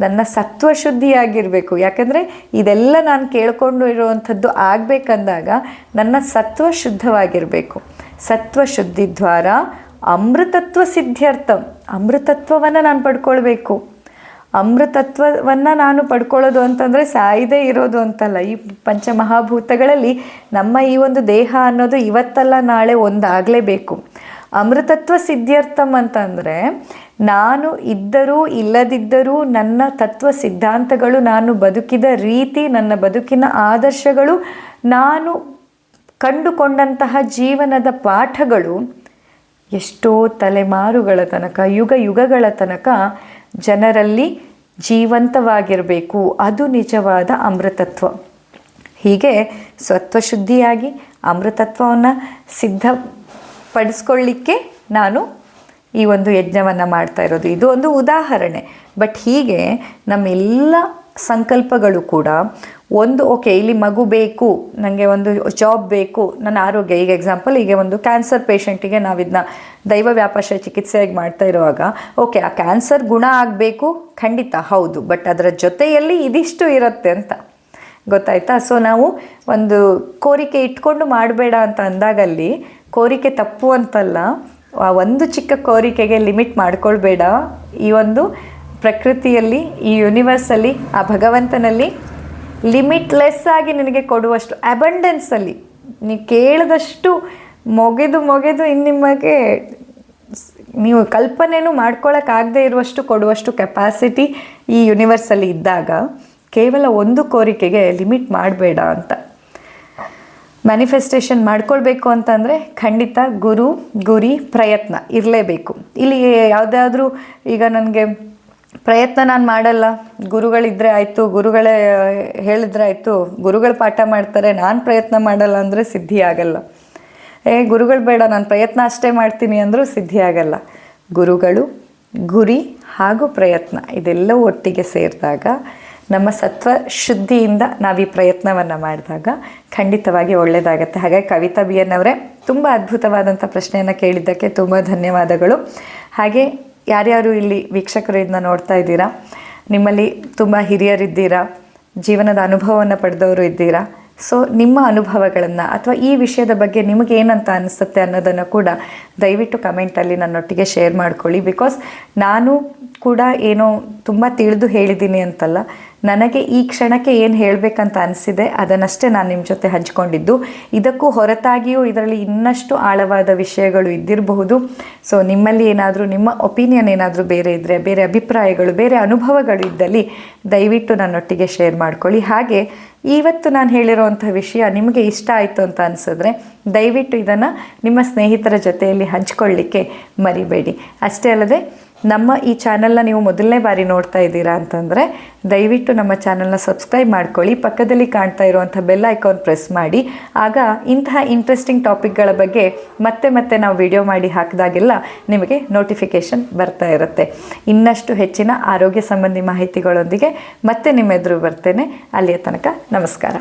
ನನ್ನ ಸತ್ವಶುದ್ಧಿಯಾಗಿರಬೇಕು. ಯಾಕಂದರೆ ಇದೆಲ್ಲ ನಾನು ಕೇಳ್ಕೊಂಡು ಇರುವಂಥದ್ದು ಆಗಬೇಕಂದಾಗ ನನ್ನ ಸತ್ವ ಶುದ್ಧವಾಗಿರಬೇಕು ಸತ್ವಶುದ್ಧಿ ದ್ವಾರ ಅಮೃತತ್ವ ಸಿದ್ಧ್ಯರ್ಥಂ. ಅಮೃತತ್ವವನ್ನು ನಾನು ಪಡ್ಕೊಳ್ಬೇಕು. ಅಮೃತತ್ವವನ್ನು ನಾನು ಪಡ್ಕೊಳ್ಳೋದು ಅಂತಂದರೆ ಸಾಯದೇ ಇರೋದು ಅಂತಲ್ಲ. ಈ ಪಂಚಮಹಾಭೂತಗಳಲ್ಲಿ ನಮ್ಮ ಈ ಒಂದು ದೇಹ ಅನ್ನೋದು ಇವತ್ತಲ್ಲ, ನಾಳೆ ಒಂದಾಗಲೇಬೇಕು. ಅಮೃತತ್ವ ಸಿದ್ಧಾರ್ಥಂ ಅಂತಂದರೆ ನಾನು ಇದ್ದರೂ, ಇಲ್ಲದಿದ್ದರೂ ನನ್ನ ತತ್ವ ಸಿದ್ಧಾಂತಗಳು, ನಾನು ಬದುಕಿದ ರೀತಿ, ನನ್ನ ಬದುಕಿನ ಆದರ್ಶಗಳು, ನಾನು ಕಂಡುಕೊಂಡಂತಹ ಜೀವನದ ಪಾಠಗಳು ಎಷ್ಟೋ ತಲೆಮಾರುಗಳ ತನಕ, ಯುಗ ಯುಗಗಳ ತನಕ ಜನರಲ್ಲಿ ಜೀವಂತವಾಗಿರಬೇಕು. ಅದು ನಿಜವಾದ ಅಮೃತತ್ವ. ಹೀಗೆ ಸತ್ವಶುದ್ಧಿಯಾಗಿ ಅಮೃತತ್ವವನ್ನು ಸಿದ್ಧಪಡಿಸ್ಕೊಳ್ಳಿಕ್ಕೆ ನಾನು ಈ ಒಂದು ಯಜ್ಞವನ್ನು ಮಾಡ್ತಾ ಇರೋದು. ಇದು ಒಂದು ಉದಾಹರಣೆ. ಬಟ್ ಹೀಗೆ ನಮ್ಮೆಲ್ಲ ಸಂಕಲ್ಪಗಳು ಕೂಡ ಒಂದು ಓಕೆ ಇಲ್ಲಿ ಮಗು ಬೇಕು ನನಗೆ ಒಂದು ಜಾಬ್ ಬೇಕು, ನನ್ನ ಆರೋಗ್ಯ, ಈಗ ಎಕ್ಸಾಂಪಲ್ ಈಗ ಒಂದು ಕ್ಯಾನ್ಸರ್ ಪೇಷಂಟಿಗೆ ನಾವು ಇದನ್ನ ದೈವ ವ್ಯಾಪಾರ ಚಿಕಿತ್ಸೆಯಾಗಿ ಮಾಡ್ತಾ ಇರುವಾಗ ಓಕೆ ಆ ಕ್ಯಾನ್ಸರ್ ಗುಣ ಆಗಬೇಕು, ಖಂಡಿತ ಹೌದು ಬಟ್ ಅದರ ಜೊತೆಯಲ್ಲಿ ಇದಿಷ್ಟು ಇರುತ್ತೆ ಅಂತ. ಗೊತ್ತಾಯ್ತಾ? ಸೊ ನಾವು ಒಂದು ಕೋರಿಕೆ ಇಟ್ಕೊಂಡು ಮಾಡಬೇಡ ಅಂತ ಅಂದಾಗಲ್ಲಿ, ಕೋರಿಕೆ ತಪ್ಪು ಅಂತಲ್ಲ ಒಂದು ಚಿಕ್ಕ ಕೋರಿಕೆಗೆ ಲಿಮಿಟ್ ಮಾಡ್ಕೊಳ್ಬೇಡ, ಈ ಒಂದು ಪ್ರಕೃತಿಯಲ್ಲಿ, ಈ ಯೂನಿವರ್ಸಲ್ಲಿ ಆ ಭಗವಂತನಲ್ಲಿ ಲಿಮಿಟ್ಲೆಸ್ ಆಗಿ ನಿನಗೆ ಕೊಡುವಷ್ಟು ಅಬಂಡೆನ್ಸಲ್ಲಿ ನೀವು ಕೇಳಿದಷ್ಟು ಮೊಗೆದು ಮೊಗೆದು ಇನ್ನು ನಿಮಗೆ ನೀವು ಕಲ್ಪನೆಯೂ ಮಾಡ್ಕೊಳ್ಳೋಕ್ಕಾಗದೇ ಇರುವಷ್ಟು ಕೊಡುವಷ್ಟು ಕೆಪಾಸಿಟಿ ಈ ಯೂನಿವರ್ಸಲ್ಲಿ ಇದ್ದಾಗ ಕೇವಲ ಒಂದು ಕೋರಿಕೆಗೆ ಲಿಮಿಟ್ ಮಾಡಬೇಡ ಅಂತ. ಮ್ಯಾನಿಫೆಸ್ಟೇಷನ್ ಮಾಡ್ಕೊಳ್ಬೇಕು ಅಂತಂದರೆ ಖಂಡಿತ ಗುರು, ಗುರಿ, ಪ್ರಯತ್ನ ಇರಲೇಬೇಕು. ಇಲ್ಲಿ ಯಾವುದಾದ್ರೂ ಈಗ ನನಗೆ ಪ್ರಯತ್ನ ನಾನು ಮಾಡಲ್ಲ. ಗುರುಗಳಿದ್ರೆ ಆಯಿತು, ಗುರುಗಳೇ ಹೇಳಿದ್ರೆ ಆಯಿತು, ಗುರುಗಳು ಪಾಠ ಮಾಡ್ತಾರೆ, ನಾನು ಪ್ರಯತ್ನ ಮಾಡಲ್ಲ ಅಂದರೆ ಸಿದ್ಧಿ ಆಗಲ್ಲ. ಏ, ಗುರುಗಳು ಬೇಡ, ನಾನು ಪ್ರಯತ್ನ ಅಷ್ಟೇ ಮಾಡ್ತೀನಿ ಅಂದರೂ ಸಿದ್ಧಿ ಆಗಲ್ಲ. ಗುರುಗಳು, ಗುರಿ ಹಾಗೂ ಪ್ರಯತ್ನ, ಇದೆಲ್ಲವೂ ಒಟ್ಟಿಗೆ ಸೇರಿದಾಗ, ನಮ್ಮ ಸತ್ವ ಶುದ್ಧಿಯಿಂದ ನಾವು ಈ ಪ್ರಯತ್ನವನ್ನು ಮಾಡಿದಾಗ ಖಂಡಿತವಾಗಿ ಒಳ್ಳೆಯದಾಗತ್ತೆ ಹಾಗೆ ಕವಿತಾ ಬಿ ಎನ್ ಅವರೇ, ತುಂಬ ಅದ್ಭುತವಾದಂಥ ಪ್ರಶ್ನೆಯನ್ನು ಕೇಳಿದ್ದಕ್ಕೆ ತುಂಬ ಧನ್ಯವಾದಗಳು. ಹಾಗೆ ಯಾರ್ಯಾರು ಇಲ್ಲಿ ವೀಕ್ಷಕರು ಇದನ್ನ ನೋಡ್ತಾ ಇದ್ದೀರಾ? ನಿಮ್ಮಲ್ಲಿ ತುಂಬ ಹಿರಿಯರಿದ್ದೀರಾ? ಜೀವನದ ಅನುಭವವನ್ನು ಪಡೆದವರು ಇದ್ದೀರಾ? ಸೊ ನಿಮ್ಮ ಅನುಭವಗಳನ್ನು ಅಥವಾ ಈ ವಿಷಯದ ಬಗ್ಗೆ ನಿಮಗೆ ಏನಂತ ಅನಿಸುತ್ತೆ ಅನ್ನೋದನ್ನು ಕೂಡ ದಯವಿಟ್ಟು ಕಮೆಂಟಲ್ಲಿ ನನ್ನೊಟ್ಟಿಗೆ ಶೇರ್ ಮಾಡ್ಕೊಳ್ಳಿ. ಬಿಕಾಸ್ ನಾನು ಕೂಡ ಏನೋ ತುಂಬ ತಿಳಿದು ಹೇಳಿದ್ದೀನಿ ಅಂತಲ್ಲ. ನನಗೆ ಈ ಕ್ಷಣಕ್ಕೆ ಏನು ಹೇಳಬೇಕಂತ ಅನಿಸಿದೆ, ಅದನ್ನಷ್ಟೇ ನಾನು ನಿಮ್ಮ ಜೊತೆ ಹಂಚ್ಕೊಂಡಿದ್ದು. ಇದಕ್ಕೂ ಹೊರತಾಗಿಯೂ ಇದರಲ್ಲಿ ಇನ್ನಷ್ಟು ಆಳವಾದ ವಿಷಯಗಳು ಇದ್ದಿರಬಹುದು. ಸೊ ನಿಮ್ಮಲ್ಲಿ ಏನಾದರೂ, ನಿಮ್ಮ ಒಪಿನಿಯನ್ ಏನಾದರೂ ಬೇರೆ ಇದ್ದರೆ ಬೇರೆ ಅಭಿಪ್ರಾಯಗಳು, ಬೇರೆ ಅನುಭವಗಳು ಇದ್ದಲ್ಲಿ ದಯವಿಟ್ಟು ನನ್ನೊಟ್ಟಿಗೆ ಶೇರ್ ಮಾಡ್ಕೊಳ್ಳಿ. ಹಾಗೆ ಇವತ್ತು ನಾನು ಹೇಳಿರೋವಂಥ ವಿಷಯ ನಿಮಗೆ ಇಷ್ಟ ಆಯಿತು ಅಂತ ಅನಿಸಿದ್ರೆ, ದಯವಿಟ್ಟು ಇದನ್ನು ನಿಮ್ಮ ಸ್ನೇಹಿತರ ಜೊತೆಯಲ್ಲಿ ಹಂಚಿಕೊಳ್ಳಿಕ್ಕೆ ಮರಿಬೇಡಿ. ಅಷ್ಟೇ ಅಲ್ಲದೆ ನಮ್ಮ ಈ ಚಾನಲ್ನ ನೀವು ಮೊದಲನೇ ಬಾರಿ ನೋಡ್ತಾ ಇದ್ದೀರಾ ಅಂತಂದರೆ, ದಯವಿಟ್ಟು ನಮ್ಮ ಚಾನಲ್ನ ಸಬ್ಸ್ಕ್ರೈಬ್ ಮಾಡ್ಕೊಳ್ಳಿ, ಪಕ್ಕದಲ್ಲಿ ಕಾಣ್ತಾ ಇರುವಂಥ ಬೆಲ್ ಐಕಾನ್ ಪ್ರೆಸ್ ಮಾಡಿ. ಆಗ ಇಂತಹ ಇಂಟ್ರೆಸ್ಟಿಂಗ್ ಟಾಪಿಕ್ಗಳ ಬಗ್ಗೆ ಮತ್ತೆ ಮತ್ತೆ ನಾವು ವಿಡಿಯೋ ಮಾಡಿ ಹಾಕಿದಾಗೆಲ್ಲ ನಿಮಗೆ ನೋಟಿಫಿಕೇಷನ್ ಬರ್ತಾ ಇರುತ್ತೆ. ಇನ್ನಷ್ಟು ಹೆಚ್ಚಿನ ಆರೋಗ್ಯ ಸಂಬಂಧಿ ಮಾಹಿತಿಗಳೊಂದಿಗೆ ಮತ್ತೆ ನಿಮ್ಮ ಎದುರು ಬರ್ತೇನೆ. ಅಲ್ಲಿಯ ತನಕ ನಮಸ್ಕಾರ.